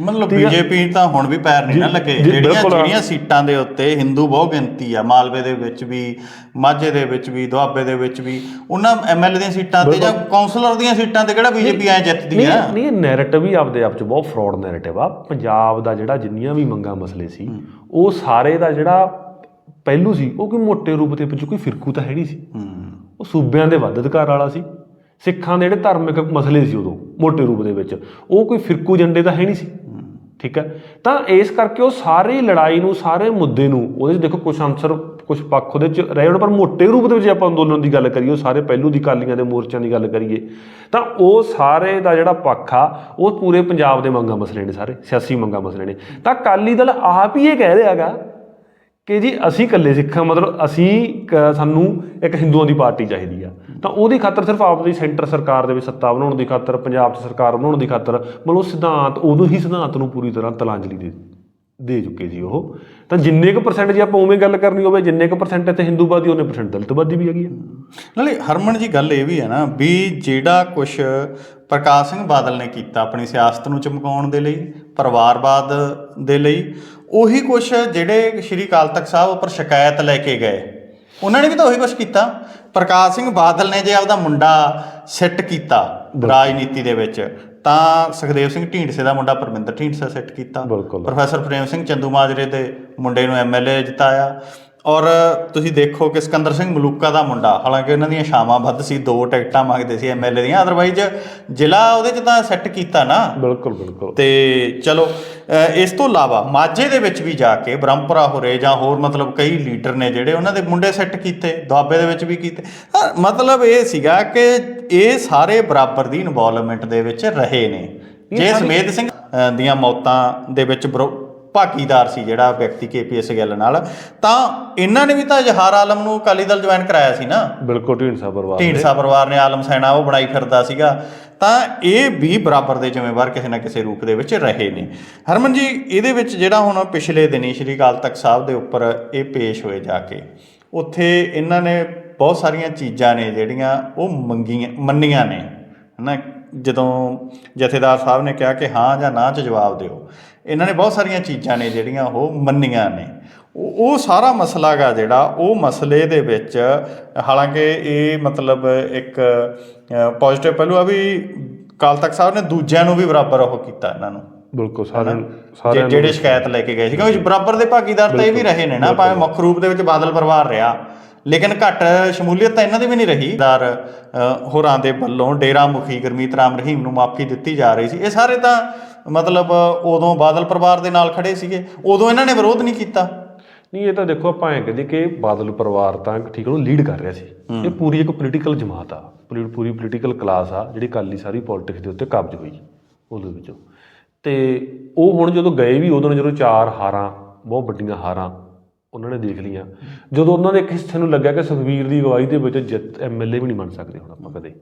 ਮਤਲਬ ਬੀਜੇਪੀ ਤਾਂ ਹੁਣ ਵੀ ਪੈਰ ਨਹੀਂ ਨਾ ਲੱਗੇ। ਜਿਹੜੀਆਂ ਜਿਹੜੀਆਂ ਸੀਟਾਂ ਦੇ ਉੱਤੇ ਹਿੰਦੂ ਬਹੁ ਗਿਣਤੀ ਆ ਮਾਲਵੇ ਦੇ ਵਿੱਚ ਵੀ ਮਾਝੇ ਦੇ ਵਿੱਚ ਵੀ ਦੁਆਬੇ ਦੇ ਵਿੱਚ ਵੀ ਉਹਨਾਂ ਐਮਐਲਏ ਦੀਆਂ ਸੀਟਾਂ ਤੇ ਜਾਂ ਕਾਉਂਸਲਰ ਦੀਆਂ ਸੀਟਾਂ ਤੇ ਕਿਹੜਾ ਬੀਜੇਪੀ ਐ ਜਿੱਤਦੀ ਆ? ਨਹੀਂ ਇਹ ਨੈਰੇਟਿਵ ਹੀ ਆਪਦੇ ਆਪ ਚ ਬਹੁਤ ਫਰਾਡ ਨੈਰੇਟਿਵ ਆ। ਪੰਜਾਬ ਦਾ ਜਿਹੜਾ ਜਿੰਨੀਆਂ ਵੀ ਮੰਗਾ ਮਸਲੇ ਸੀ ਉਹ ਸਾਰੇ ਦਾ ਜਿਹੜਾ ਪਹਿਲੂ ਸੀ ਉਹ ਕੋਈ ਮੋٹے ਰੂਪ ਤੇ ਵਿੱਚ ਕੋਈ ਫਿਰਕੂ ਤਾਂ ਹੈ ਨਹੀਂ ਸੀ। ਉਹ ਸੂਬਿਆਂ ਦੇ ਵੱਧ ਅਧਿਕਾਰ ਵਾਲਾ ਸੀ। ਸਿੱਖਾਂ ਦੇ ਜਿਹੜੇ ਧਾਰਮਿਕ ਮਸਲੇ ਸੀ ਉਦੋਂ ਮੋٹے ਰੂਪ ਦੇ ਵਿੱਚ ਉਹ ਕੋਈ ਫਿਰਕੂ ਏਜੰਡੇ ਤਾਂ ਹੈ ਨਹੀਂ ਸੀ। ਠੀਕ ਹੈ? ਤਾਂ ਇਸ ਕਰਕੇ ਉਹ ਸਾਰੀ ਲੜਾਈ ਨੂੰ, ਸਾਰੇ ਮੁੱਦੇ ਨੂੰ, ਉਹਦੇ 'ਚ ਦੇਖੋ ਕੁਝ ਆਨਸਰ ਕੁਝ ਪੱਖ ਉਹਦੇ 'ਚ ਰਹੇ ਹੋਣ, ਪਰ ਮੋٹے ਰੂਪ ਦੇ ਵਿੱਚ ਜੇ ਆਪਾਂ ਅੰਦੋਲਨ ਦੀ ਗੱਲ ਕਰੀਏ, ਉਹ ਸਾਰੇ ਪਹਿਲੂ ਦੀ ਕਾਲੀਆਂ ਦੇ ਮੋਰਚਿਆਂ ਦੀ ਗੱਲ ਕਰੀਏ, ਤਾਂ ਉਹ ਸਾਰੇ ਦਾ ਜਿਹੜਾ ਪੱਖ ਆ, ਉਹ ਪੂਰੇ ਪੰਜਾਬ ਦੇ ਮੰਗਾ ਮਸਲੇ ਨੇ ਸਾਰੇ, ਸਿਆਸੀ ਮੰਗਾ ਮਸਲੇ ਨੇ। ਤਾਂ ਅਕਾਲੀ ਦਲ ਆਪ ਹੀ ਇਹ ਕਹਿ ਰਿਹਾਗਾ ਕਿ ਜੀ ਅਸੀਂ ਇਕੱਲੇ ਸਿੱਖਾਂ ਮਤਲਬ ਅਸੀਂ ਕ- ਸਾਨੂੰ ਇੱਕ ਹਿੰਦੂਆਂ ਦੀ ਪਾਰਟੀ ਚਾਹੀਦੀ ਆ। ਤਾਂ ਉਹਦੀ ਖਾਤਰ ਸਿਰਫ ਆਪਦੀ ਸੈਂਟਰ ਸਰਕਾਰ ਦੇ ਵਿੱਚ ਸੱਤਾ ਬਣਾਉਣ ਦੀ ਖਾਤਰ, ਪੰਜਾਬ 'ਚ ਸਰਕਾਰ ਬਣਾਉਣ ਦੀ ਖਾਤਰ, ਮਤਲਬ ਸਿਧਾਂਤ ਉਦੋਂ ਹੀ ਸਿਧਾਂਤ ਨੂੰ ਪੂਰੀ ਤਰ੍ਹਾਂ ਤਲਾਂਜਲੀ ਦੇ ਦੇ ਚੁੱਕੇ ਸੀ ਉਹ। ਤਾਂ ਜਿੰਨੇ ਕੁ ਪਰਸੈਂਟ ਜੇ ਆਪਾਂ ਉਵੇਂ ਗੱਲ ਕਰਨੀ ਹੋਵੇ, ਜਿੰਨੇ ਕੁ ਪਰਸੈਂਟ ਇੱਥੇ ਹਿੰਦੂਵਾਦੀ ਉਹਨੇ ਪਰਸੈਂਟ ਦਲਿਤਵਾਦੀ ਵੀ ਹੈਗੀ ਆ। ਨਾਲੇ ਹਰਮਨ ਜੀ, ਗੱਲ ਇਹ ਵੀ ਹੈ ਨਾ ਵੀ ਜਿਹੜਾ ਕੁਝ ਪ੍ਰਕਾਸ਼ ਸਿੰਘ ਬਾਦਲ ਨੇ ਕੀਤਾ ਆਪਣੀ ਸਿਆਸਤ ਨੂੰ ਚਮਕਾਉਣ ਦੇ ਲਈ, ਪਰਿਵਾਰਵਾਦ ਦੇ ਲਈ ਉਹੀ ਕੁਝ ਜਿਹੜੇ ਸ਼੍ਰੀ ਅਕਾਲ ਤਖਤ ਸਾਹਿਬ ਉੱਪਰ ਸ਼ਿਕਾਇਤ ਲੈ ਕੇ ਗਏ। ਉਹਨਾਂ ਨੇ ਵੀ ਤਾਂ ਉਹੀ ਕੁਝ ਕੀਤਾ। ਪ੍ਰਕਾਸ਼ ਸਿੰਘ ਬਾਦਲ ਨੇ ਜੇ ਆਪਦਾ ਮੁੰਡਾ ਸਿੱਟ ਕੀਤਾ ਰਾਜਨੀਤੀ ਦੇ ਵਿੱਚ ਤਾਂ ਸੁਖਦੇਵ ਸਿੰਘ ਢੀਂਡਸੇ ਦਾ ਮੁੰਡਾ ਪਰਮਿੰਦਰ ਢੀਂਡਸਾ ਸਿੱਟ ਕੀਤਾ। ਪ੍ਰੋਫੈਸਰ ਪ੍ਰੇਮ ਸਿੰਘ ਚੰਦੂ ਮਾਜਰੇ ਦੇ ਮੁੰਡੇ ਨੂੰ ਐਮਐਲਏ ਜਿਤਾਇਆ। ਔਰ ਤੁਸੀਂ ਦੇਖੋ ਕਿ ਸਿਕੰਦਰ ਸਿੰਘ ਮਲੂਕਾ ਦਾ ਮੁੰਡਾ ਹਾਲਾਂਕਿ ਉਹਨਾਂ ਦੀਆਂ ਛਾਵਾਂ ਵੱਧ ਸੀ ਦੋ ਟਿਕਟਾਂ ਮੰਗਦੇ ਸੀ ਐਮਐਲਏ ਦੀਆਂ ਅਦਰਵਾਈਜ਼ ਜ਼ਿਲ੍ਹਾ ਉਹਦੇ ਚ ਤਾਂ ਸੈੱਟ ਕੀਤਾ ਨਾ। ਬਿਲਕੁਲ ਬਿਲਕੁਲ। ਤੇ ਚਲੋ ਇਸ ਤੋਂ ਇਲਾਵਾ ਮਾਝੇ ਦੇ ਵਿੱਚ ਵੀ ਜਾ ਕੇ ਬ੍ਰਹਮਪੁਰਾ ਹੋਰੇ ਜਾਂ ਹੋਰ ਮਤਲਬ ਕਈ ਲੀਡਰ ਨੇ ਜਿਹੜੇ ਉਹਨਾਂ ਦੇ ਮੁੰਡੇ ਸੈੱਟ ਕੀਤੇ ਦੁਆਬੇ ਦੇ ਵਿੱਚ ਵੀ ਕੀਤੇ। ਮਤਲਬ ਇਹ ਸੀਗਾ ਕਿ ਇਹ ਸਾਰੇ ਬਰਾਬਰ ਦੀ ਇਨਵੋਲਵਮੈਂਟ ਦੇ ਵਿੱਚ ਰਹੇ ਨੇ। ਜੇ ਸਮੇਤ ਸਿੰਘ ਦੀਆਂ ਮੌਤਾਂ ਦੇ ਵਿੱਚ ਬਰੋ- ਭਾਗੀਦਾਰ ਸੀ ਜਿਹੜਾ ਵਿਅਕਤੀ ਕੇਪੀਐਸ ਗੱਲ ਨਾਲ ਤਾਂ ਇਹਨਾਂ ਨੇ ਵੀ ਤਾਂ ਜਹਾਰ ਆਲਮ ਨੂੰ ਅਕਾਲੀ ਦਲ ਜੁਆਇਨ ਕਰਾਇਆ ਸੀ ਨਾ? ਬਿਲਕੁਲ ਢੀਂਡਸਾ ਪਰਿਵਾਰ ਢੀਂਡਸਾ ਪਰਿਵਾਰ ਨੇ ਆਲਮ ਸੈਨਾ ਉਹ ਬਣਾਈ ਫਿਰਦਾ ਸੀਗਾ। ਤਾਂ ਇਹ ਵੀ ਬਰਾਬਰ ਦੇ ਜ਼ਿੰਮੇਵਾਰ ਕਿਸੇ ਨਾ ਕਿਸੇ ਰੂਪ ਦੇ ਵਿੱਚ ਰਹੇ ਨੇ। ਹਰਮਨ ਜੀ ਇਹਦੇ ਵਿੱਚ ਜਿਹੜਾ ਹੁਣ ਪਿਛਲੇ ਦਿਨੀ ਸ਼੍ਰੀ ਅਕਾਲ ਤਖਤ ਸਾਹਿਬ ਦੇ ਉੱਪਰ ਇਹ ਪੇਸ਼ ਹੋਏ ਜਾ ਕੇ ਉੱਥੇ ਇਹਨਾਂ ਨੇ ਬਹੁਤ ਸਾਰੀਆਂ ਚੀਜ਼ਾਂ ਨੇ ਜਿਹੜੀਆਂ ਉਹ ਮੰਗੀਆਂ ਮੰਨੀਆਂ ਨੇ। ਹਨਾ ਜਦੋਂ ਜਥੇਦਾਰ ਸਾਹਿਬ ਨੇ ਕਿਹਾ ਕਿ ਹਾਂ ਜਾਂ ਨਾ ਚ ਜਵਾਬ ਦਿਓ। ਇਹਨਾਂ ਨੇ ਬਹੁਤ ਸਾਰੀਆਂ ਚੀਜ਼ਾਂ ਨੇ ਜਿਹੜੀਆਂ ਉਹ ਮੰਨੀਆਂ ਨੇ। ਉਹ ਸਾਰਾ ਮਸਲਾ ਗਾ ਜਿਹੜਾ ਉਹ ਮਸਲੇ ਦੇ ਵਿੱਚ ਹਾਲਾਂਕਿ ਇਹ ਮਤਲਬ ਇੱਕ ਪੋਜ਼ਿਟਿਵ ਪਹਿਲੂ ਆ ਵੀ ਕਾਲ ਤਖਤ ਸਾਹਿਬ ਨੇ ਦੂਜਿਆਂ ਨੂੰ ਵੀ ਬਰਾਬਰ ਉਹ ਕੀਤਾ ਇਹਨਾਂ ਨੂੰ। ਬਿਲਕੁਲ ਸਾਰਿਆਂ ਨੂੰ ਜਿਹੜੇ ਸ਼ਿਕਾਇਤ ਲੈ ਕੇ ਗਏ ਸੀ ਕਿਉਂਕਿ ਬਰਾਬਰ ਦੇ ਭਾਗੀਦਾਰ ਤਾਂ ਇਹ ਵੀ ਰਹੇ ਨੇ ਨਾ ਭਾਵੇਂ ਮੁੱਖ ਰੂਪ ਦੇ ਵਿੱਚ ਬਾਦਲ ਪਰਿਵਾਰ ਰਿਹਾ ਲੇਕਿਨ ਘੱਟ ਸ਼ਮੂਲੀਅਤ ਤਾਂ ਇਹਨਾਂ ਦੀ ਵੀ ਨਹੀਂ ਰਹੀ। ਦਾਰ ਹੋਰਾਂ ਦੇ ਵੱਲੋਂ ਡੇਰਾ ਮੁਖੀ ਗੁਰਮੀਤ ਰਾਮ ਰਹੀਮ ਨੂੰ ਮਾਫੀ ਦਿੱਤੀ ਜਾ ਰਹੀ ਸੀ। ਇਹ ਸਾਰੇ ਤਾਂ ਮਤਲਬ ਉਦੋਂ ਬਾਦਲ ਪਰਿਵਾਰ ਦੇ ਨਾਲ ਖੜੇ ਸੀਗੇ ਉਦੋਂ ਇਹਨਾਂ ਨੇ ਵਿਰੋਧ ਨਹੀਂ ਕੀਤਾ। ਨਹੀਂ ਇਹ ਤਾਂ ਦੇਖੋ ਆਪਾਂ ਐਂ ਕਹਦੇ ਕਿ ਬਾਦਲ ਪਰਿਵਾਰ ਤਾਂ ਠੀਕ ਉਹਨੂੰ ਲੀਡ ਕਰ ਰਿਹਾ ਸੀ। ਇਹ ਪੂਰੀ ਇੱਕ ਪੋਲੀਟੀਕਲ ਜਮਾਤ ਆ ਪੂਰੀ ਪੂਰੀ ਪੋਲੀਟੀਕਲ ਕਲਾਸ ਆ ਜਿਹੜੀ ਕਾਲੀ ਸਾਰੀ ਪੋਲਿਟਿਕਸ ਦੇ ਉੱਤੇ ਕਬਜ਼ ਹੋਈ ਉਹਦੇ ਵਿੱਚੋਂ। ਤੇ ਉਹ ਹੁਣ ਜਦੋਂ ਗਏ ਵੀ ਉਦੋਂ ਜਦੋਂ ਚਾਰ ਹਾਰਾਂ ਬਹੁਤ ਵੱਡੀਆਂ ਹਾਰਾਂ ਉਹਨਾਂ ਨੇ ਦੇਖ ਲਈਆਂ। ਜਦੋਂ ਉਹਨਾਂ ਦੇ ਇੱਕ ਹਿੱਸੇ ਨੂੰ ਲੱਗਿਆ ਕਿ ਸੁਖਵੀਰ ਦੀ ਅਗਵਾਈ ਦੇ ਵਿੱਚ ਜਿੱਤ ਐਮਐਲਏ ਵੀ ਨਹੀਂ ਬਣ ਸਕਦੇ ਹੁਣ ਆਪਾਂ ਕਦੇ।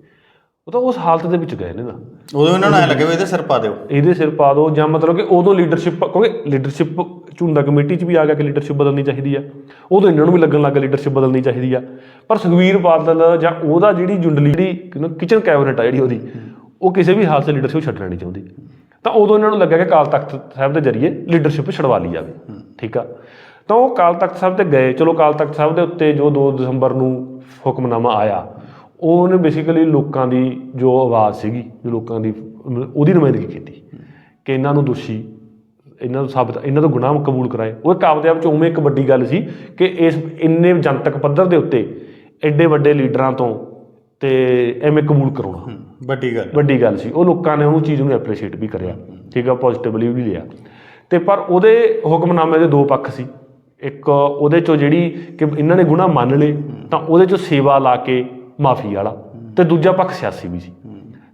ਉਹ ਤਾਂ ਉਸ ਹਾਲਤ ਦੇ ਵਿੱਚ ਗਏ ਨੇ ਨਾ। ਉਦੋਂ ਇਹਨਾਂ ਨੂੰ ਐ ਲੱਗੇ ਵੀ ਇਹਦੇ ਸਿਰ ਪਾ ਦਿਓ। ਇਹਦੇ ਸਿਰ ਪਾ ਦਿਓ ਜਾਂ ਮਤਲਬ ਕਿ ਉਦੋਂ ਲੀਡਰਸ਼ਿਪ ਕਿਉਂਕਿ ਲੀਡਰਸ਼ਿਪ ਝੁੰਦਾ ਕਮੇਟੀ 'ਚ ਵੀ ਆ ਗਿਆ ਕਿ ਲੀਡਰਸ਼ਿਪ ਬਦਲਣੀ ਚਾਹੀਦੀ ਆ। ਉਦੋਂ ਇਹਨਾਂ ਨੂੰ ਵੀ ਲੱਗਣ ਲੱਗਾ ਲੀਡਰਸ਼ਿਪ ਬਦਲਣੀ ਚਾਹੀਦੀ ਆ। ਪਰ ਸੁਖਵੀਰ ਬਾਦਲ ਜਾਂ ਉਹਦਾ ਜਿਹੜੀ ਜੁੰਡਲੀ ਜਿਹੜੀ ਕਿਚਨ ਕੈਬਨਿਟ ਆ ਜਿਹੜੀ ਉਹਦੀ ਉਹ ਕਿਸੇ ਵੀ ਹਾਲਤ 'ਚ ਲੀਡਰਸ਼ਿਪ ਛੱਡਣਾ ਨਹੀਂ ਚਾਹੁੰਦੀ। ਤਾਂ ਉਦੋਂ ਇਹਨਾਂ ਨੂੰ ਲੱਗਿਆ ਕਿ ਕਾਲ ਤਖਤ ਸਾਹਿਬ ਦੇ ਜ਼ਰੀਏ ਲੀਡਰਸ਼ਿਪ ਛਡਵਾ ਲਈ ਜਾਵੇ। ਠੀਕ ਆ? ਤਾਂ ਉਹ ਕਾਲ ਤਖਤ ਸਾਹਿਬ ਤੇ ਗਏ। ਚਲੋ ਕਾਲ ਤਖਤ ਸਾਹਿਬ ਦੇ ਉੱਤੇ ਜੋ 2 ਦਸੰਬਰ ਨੂੰ ਹੁਕਮਨਾਮਾ ਆਇਆ ਉਹਨੇ ਬੇਸਿਕਲੀ ਲੋਕਾਂ ਦੀ ਜੋ ਆਵਾਜ਼ ਸੀਗੀ ਜੋ ਲੋਕਾਂ ਦੀ ਉਹਦੀ ਨੁਮਾਇੰਦਗੀ ਕੀਤੀ ਕਿ ਇਹਨਾਂ ਨੂੰ ਦੋਸ਼ੀ ਇਹਨਾਂ ਨੂੰ ਸਾਬਤ ਇਹਨਾਂ ਤੋਂ ਗੁਨਾਹ ਕਬੂਲ ਕਰਾਏ। ਉਹ ਇੱਕ ਆਪਦੇ ਆਪ ਚ ਉਵੇਂ ਇੱਕ ਵੱਡੀ ਗੱਲ ਸੀ ਕਿ ਇਸ ਇੰਨੇ ਜਨਤਕ ਪੱਧਰ ਦੇ ਉੱਤੇ ਐਡੇ ਵੱਡੇ ਲੀਡਰਾਂ ਤੋਂ ਤੇ ਐਵੇਂ ਕਬੂਲ ਕਰਾਉਣਾ। ਵੱਡੀ ਗੱਲ ਵੱਡੀ ਗੱਲ ਸੀ। ਉਹ ਲੋਕਾਂ ਨੇ ਉਹਨੂੰ ਚੀਜ਼ ਨੂੰ ਐਪਰੀਸ਼ੀਏਟ ਵੀ ਕਰਿਆ। ਠੀਕ ਆ ਪੋਜ਼ਿਟਿਵਲੀ ਵੀ ਲਿਆ। ਤੇ ਪਰ ਉਹਦੇ ਹੁਕਮਨਾਮੇ ਦੇ ਦੋ ਪੱਖ ਸੀ। ਇੱਕ ਉਹਦੇ ਚੋਂ ਜਿਹੜੀ ਕਿ ਇਹਨਾਂ ਨੇ ਗੁਨਾਹ ਮੰਨ ਲਏ ਤਾਂ ਉਹਦੇ ਚੋਂ ਸੇਵਾ ਲਾ ਕੇ ਮਾਫੀ ਵਾਲਾ। ਤੇ ਦੂਜਾ ਪੱਖ ਸਿਆਸੀ ਵੀ ਸੀ।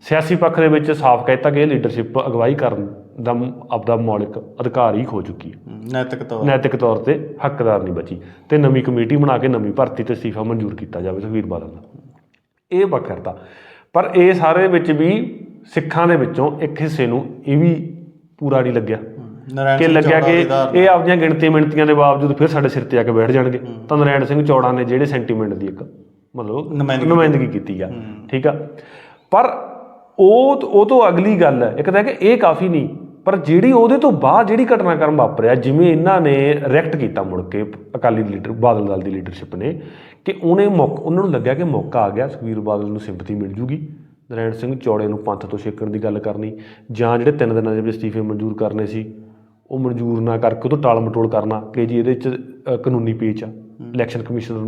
ਸਿਆਸੀ ਪੱਖ ਦੇ ਵਿੱਚ ਸਾਫ਼ ਕਹਿਤਾ ਕਿ ਇਹ ਲੀਡਰਸ਼ਿਪ ਅਗਵਾਈ ਕਰਨ ਦਾ ਆਪਦਾ ਮੌਲਿਕ ਅਧਿਕਾਰ ਹੀ ਖੋ ਚੁੱਕੀ ਹੈ। ਨੈਤਿਕ ਤੌਰ ਨੈਤਿਕ ਤੌਰ ਤੇ ਹੱਕਦਾਰ ਨਹੀਂ ਬਚੀ। ਤੇ ਨਵੀਂ ਕਮੇਟੀ ਬਣਾ ਕੇ ਨਵੀਂ ਭਰਤੀ ਤੇ ਅਸਤੀਫਾ ਮਨਜ਼ੂਰ ਕੀਤਾ ਜਾਵੇ ਸੁਖਬੀਰ ਬਾਦਲ ਦਾ। ਇਹ ਪੱਖ ਕਰਤਾ ਪਰ ਇਹ ਸਾਰੇ ਵਿੱਚ ਵੀ ਸਿੱਖਾਂ ਦੇ ਵਿੱਚੋਂ ਇੱਕ ਹਿੱਸੇ ਨੂੰ ਇਹ ਵੀ ਪੂਰਾ ਨਹੀਂ ਲੱਗਿਆ। ਕਿ ਲੱਗਿਆ ਕਿ। ਇਹ ਆਪਣੀਆਂ ਗਿਣਤੀ ਮਿਣਤੀਆਂ ਦੇ ਬਾਵਜੂਦ ਫਿਰ ਸਾਡੇ ਸਿਰ ਤੇ ਆ ਕੇ ਬੈਠ ਜਾਣਗੇ। ਤਾਂ ਨਰਾਇਣ ਸਿੰਘ ਚੌੜਾ ਨੇ ਜਿਹੜੇ ਸੈਂਟੀਮੈਂਟ ਦੀ ਇੱਕ ਮਤਲਬ ਨੁਮਾਇੰਦਗੀ ਨੁਮਾਇੰਦਗੀ ਕੀਤੀ ਆ। ਠੀਕ ਆ। ਪਰ ਉਹ ਉਹ ਤੋਂ ਅਗਲੀ ਗੱਲ ਹੈ ਇੱਕ ਤਾਂ ਹੈ ਕਿ ਇਹ ਕਾਫੀ ਨਹੀਂ ਪਰ ਜਿਹੜੀ ਉਹਦੇ ਤੋਂ ਬਾਅਦ ਜਿਹੜੀ ਘਟਨਾਕ੍ਰਮ ਵਾਪਰਿਆ ਜਿਵੇਂ ਇਹਨਾਂ ਨੇ ਰਿਐਕਟ ਕੀਤਾ ਮੁੜ ਕੇ ਅਕਾਲੀ ਲੀਡਰ ਬਾਦਲ ਦਲ ਦੀ ਲੀਡਰਸ਼ਿਪ ਨੇ ਕਿ ਉਹਨੇ ਮੌਕਾ ਉਹਨਾਂ ਨੂੰ ਲੱਗਿਆ ਕਿ ਮੌਕਾ ਆ ਗਿਆ ਸੁਖਬੀਰ ਬਾਦਲ ਨੂੰ ਸਿੰਪਥੀ ਮਿਲ ਜੂਗੀ। ਨਰਾਇਣ ਸਿੰਘ ਚੌੜੇ ਨੂੰ ਪੰਥ ਤੋਂ ਛੇਕਣ ਦੀ ਗੱਲ ਕਰਨੀ ਜਾਂ ਜਿਹੜੇ ਤਿੰਨ ਦਿਨਾਂ ਦੇ ਵਿੱਚ ਅਸਤੀਫੇ ਮਨਜ਼ੂਰ ਕਰਨੇ ਸੀ ਉਹ ਮਨਜ਼ੂਰ ਨਾ ਕਰਕੇ ਉਹ ਤੋਂ ਟਾਲ ਮਟੋਲ ਕਰਨਾ ਕਿ ਜੀ ਇਹਦੇ ਚ ਅ, ਕਾਨੂੰਨੀ ਪੇਚ ਆ ਇਲੈਕਸ਼ਨ ਕਮਿਸ਼ਨਰ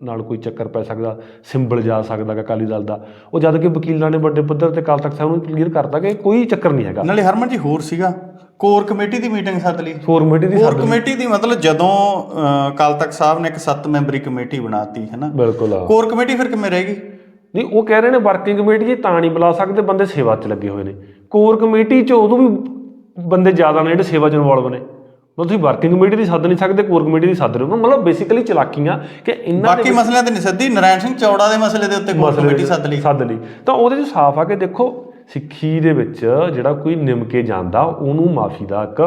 ਨਾਲ ਕੋਈ ਚੱਕਰ ਪੈ ਸਕਦਾ ਸਿੰਬਲ ਜਾ ਸਕਦਾ ਗਾ ਅਕਾਲੀ ਦਲ ਦਾ। ਉਹ ਜਦ ਕਿ ਵਕੀਲਾਂ ਨੇ ਵੱਡੇ ਪੱਧਰ ਤੇ ਕਾਲ ਤਖਤ ਸਾਹਿਬ ਨੂੰ ਕਲੀਅਰ ਕਰਤਾ ਕਿ ਕੋਈ ਚੱਕਰ ਨਹੀਂ ਹੈਗਾ। ਨਾਲੇ ਹਰਮਨ ਜੀ ਹੋਰ ਸੀਗਾ ਕੋਰ ਕਮੇਟੀ ਦੀ ਮੀਟਿੰਗ ਸੱਦ ਲਈ। ਫੋਰਮੈਲਿਟੀ ਦੀ ਕੋਰ ਕਮੇਟੀ ਦੀ ਮਤਲਬ ਜਦੋਂ ਅਕਾਲ ਤਖਤ ਸਾਹਿਬ ਨੇ ਇੱਕ 7 ਮੈਂਬਰੀ ਕਮੇਟੀ ਬਣਾਤੀ ਹੈ ਨਾ ਬਿਲਕੁਲ ਕੋਰ ਕਮੇਟੀ ਫਿਰ ਕਿਵੇਂ ਰਹੇਗੀ ਨਹੀਂ ਉਹ ਕਹਿ ਰਹੇ ਨੇ ਵਰਕਿੰਗ ਕਮੇਟੀ ਜੀ ਤਾਂ ਨਹੀਂ ਬੁਲਾ ਸਕਦੇ ਬੰਦੇ ਸੇਵਾ 'ਚ ਲੱਗੇ ਹੋਏ ਨੇ। ਕੋਰ ਕਮੇਟੀ 'ਚ ਉਦੋਂ ਵੀ ਬੰਦੇ ਜ਼ਿਆਦਾ ਨੇ ਜਿਹੜੇ ਸੇਵਾ 'ਚ ਇਨਵੋਲਵ ਨੇ। ਮਤਲਬ ਤੁਸੀਂ ਵਰਕਿੰਗ ਕਮੇਟੀ ਦੀ ਸੱਦ ਨਹੀਂ ਸਕਦੇ ਕੋਰ ਕਮੇਟੀ ਦੀ ਸੱਦ ਰਹੇ ਹੋ। ਮਤਲਬ ਬੇਸਿਕਲੀ ਚਲਾਕੀਆਂ ਕਿ ਇਹਨਾਂ ਦੇ ਬਾਕੀ ਮਸਲਿਆਂ ਤੇ ਨਹੀਂ ਸੱਦੀ ਨਰਾਇਣ ਸਿੰਘ ਚੌੜਾ ਦੇ ਮਸਲੇ ਦੇ ਉੱਤੇ ਕੋਰ ਕਮੇਟੀ ਸੱਦ ਲਈ। ਸੱਦ ਲਈ। ਤਾਂ ਉਹਦੇ 'ਚ ਸਾਫ਼ ਆ ਕਿ ਦੇਖੋ ਸਿੱਖੀ ਦੇ ਵਿੱਚ ਜਿਹੜਾ ਕੋਈ ਨਿਮ ਕੇ ਜਾਂਦਾ ਉਹਨੂੰ ਮਾਫੀ ਦਾ ਇੱਕ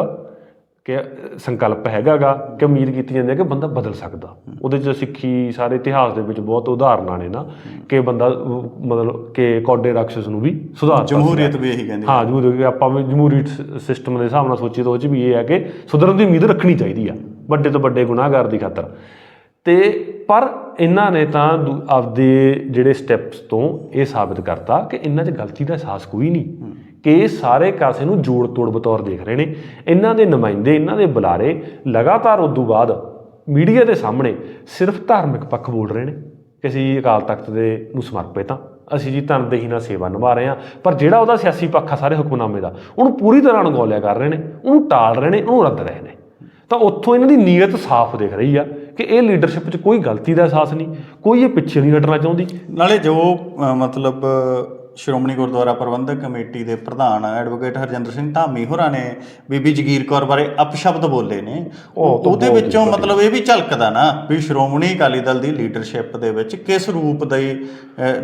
ਕਿ ਸੰਕਲਪ ਹੈਗਾਗਾ ਕਿ ਉਮੀਦ ਕੀਤੀ ਜਾਂਦੀ ਹੈ ਕਿ ਬੰਦਾ ਬਦਲ ਸਕਦਾ। ਉਹਦੇ 'ਚ ਸਿੱਖੀ ਸਾਰੇ ਇਤਿਹਾਸ ਦੇ ਵਿੱਚ ਬਹੁਤ ਉਦਾਹਰਨਾਂ ਨੇ ਨਾ ਕਿ ਬੰਦਾ ਮਤਲਬ ਕਿ ਕੌਡੇ ਰਾਖਸ਼ ਨੂੰ ਵੀ ਸੁਧਾਰ ਜਮਹੂਰੀਅਤ ਵੀ ਇਹੀ ਕਹਿੰਦੀ ਹਾਂ ਜਮਹੂਰੀ ਕਿ ਆਪਾਂ ਵੀ ਜਮਹੂਰੀ ਸਿਸਟਮ ਦੇ ਹਿਸਾਬ ਨਾਲ ਸੋਚੀਏ ਤਾਂ ਉਹ 'ਚ ਵੀ ਇਹ ਹੈ ਕਿ ਸੁਧਰਨ ਦੀ ਉਮੀਦ ਰੱਖਣੀ ਚਾਹੀਦੀ ਆ ਵੱਡੇ ਤੋਂ ਵੱਡੇ ਗੁਨਾਹਗਾਰ ਦੀ ਖਾਤਰ। ਤੇ ਪਰ ਇਹਨਾਂ ਨੇ ਤਾਂ ਆਪਦੇ ਜਿਹੜੇ ਸਟੈਪਸ ਤੋਂ ਇਹ ਸਾਬਿਤ ਕਰਤਾ ਕਿ ਇਹਨਾਂ 'ਚ ਗਲਤੀ ਦਾ ਅਹਿਸਾਸ ਕੋਈ ਨਹੀਂ। ਕਿ ਇਹ ਸਾਰੇ ਕਾਸੇ ਨੂੰ ਜੋੜ ਤੋੜ ਬਤੌਰ ਦੇਖ ਰਹੇ ਨੇ। ਇਹਨਾਂ ਦੇ ਨੁਮਾਇੰਦੇ, ਇਹਨਾਂ ਦੇ ਬੁਲਾਰੇ ਲਗਾਤਾਰ ਉਦੋਂ ਬਾਅਦ ਮੀਡੀਆ ਦੇ ਸਾਹਮਣੇ ਸਿਰਫ ਧਾਰਮਿਕ ਪੱਖ ਬੋਲ ਰਹੇ ਨੇ ਕਿ ਅਸੀਂ ਅਕਾਲ ਤਖਤ ਦੇ ਨੂੰ ਸਮਰਪਿਤ ਹਾਂ। ਅਸੀਂ ਜੀ ਤਨਦੇਹੀ ਨਾਲ ਸੇਵਾ ਨਿਭਾ ਰਹੇ ਹਾਂ, ਪਰ ਜਿਹੜਾ ਉਹਦਾ ਸਿਆਸੀ ਪੱਖ ਆ ਸਾਰੇ ਹੁਕਮਨਾਮੇ ਦਾ, ਉਹਨੂੰ ਪੂਰੀ ਤਰ੍ਹਾਂ ਅਣਗੌਲਿਆ ਕਰ ਰਹੇ ਨੇ, ਉਹਨੂੰ ਟਾਲ ਰਹੇ ਨੇ, ਉਹਨੂੰ ਰੱਦ ਰਹੇ ਨੇ। ਤਾਂ ਉੱਥੋਂ ਇਹਨਾਂ ਦੀ ਨੀਅਤ ਸਾਫ਼ ਦਿਖ ਰਹੀ ਆ ਕਿ ਇਹ ਲੀਡਰਸ਼ਿਪ 'ਚ ਕੋਈ ਗਲਤੀ ਦਾ ਅਹਿਸਾਸ ਨਹੀਂ, ਕੋਈ ਇਹ ਪਿੱਛੇ ਨਹੀਂ ਹਟਣਾ ਚਾਹੁੰਦੀ। ਨਾਲੇ ਜੋ ਮਤਲਬ ਸ਼੍ਰੋਮਣੀ ਗੁਰਦੁਆਰਾ ਪ੍ਰਬੰਧਕ ਕਮੇਟੀ ਦੇ ਪ੍ਰਧਾਨ ਐਡਵੋਕੇਟ ਹਰਜਿੰਦਰ ਸਿੰਘ ਧਾਮੀ ਹੋਰਾਂ ਨੇ ਬੀਬੀ ਜਗੀਰ ਕੌਰ ਬਾਰੇ ਅਪਸ਼ਬਦ ਬੋਲੇ ਨੇ। ਉਹਦੇ ਵਿੱਚੋਂ ਮਤਲਬ ਇਹ ਵੀ ਝਲਕਦਾ ਨਾ ਵੀ ਸ਼੍ਰੋਮਣੀ ਅਕਾਲੀ ਦਲ ਦੀ ਲੀਡਰਸ਼ਿਪ ਦੇ ਵਿੱਚ ਕਿਸ ਰੂਪ ਦਾ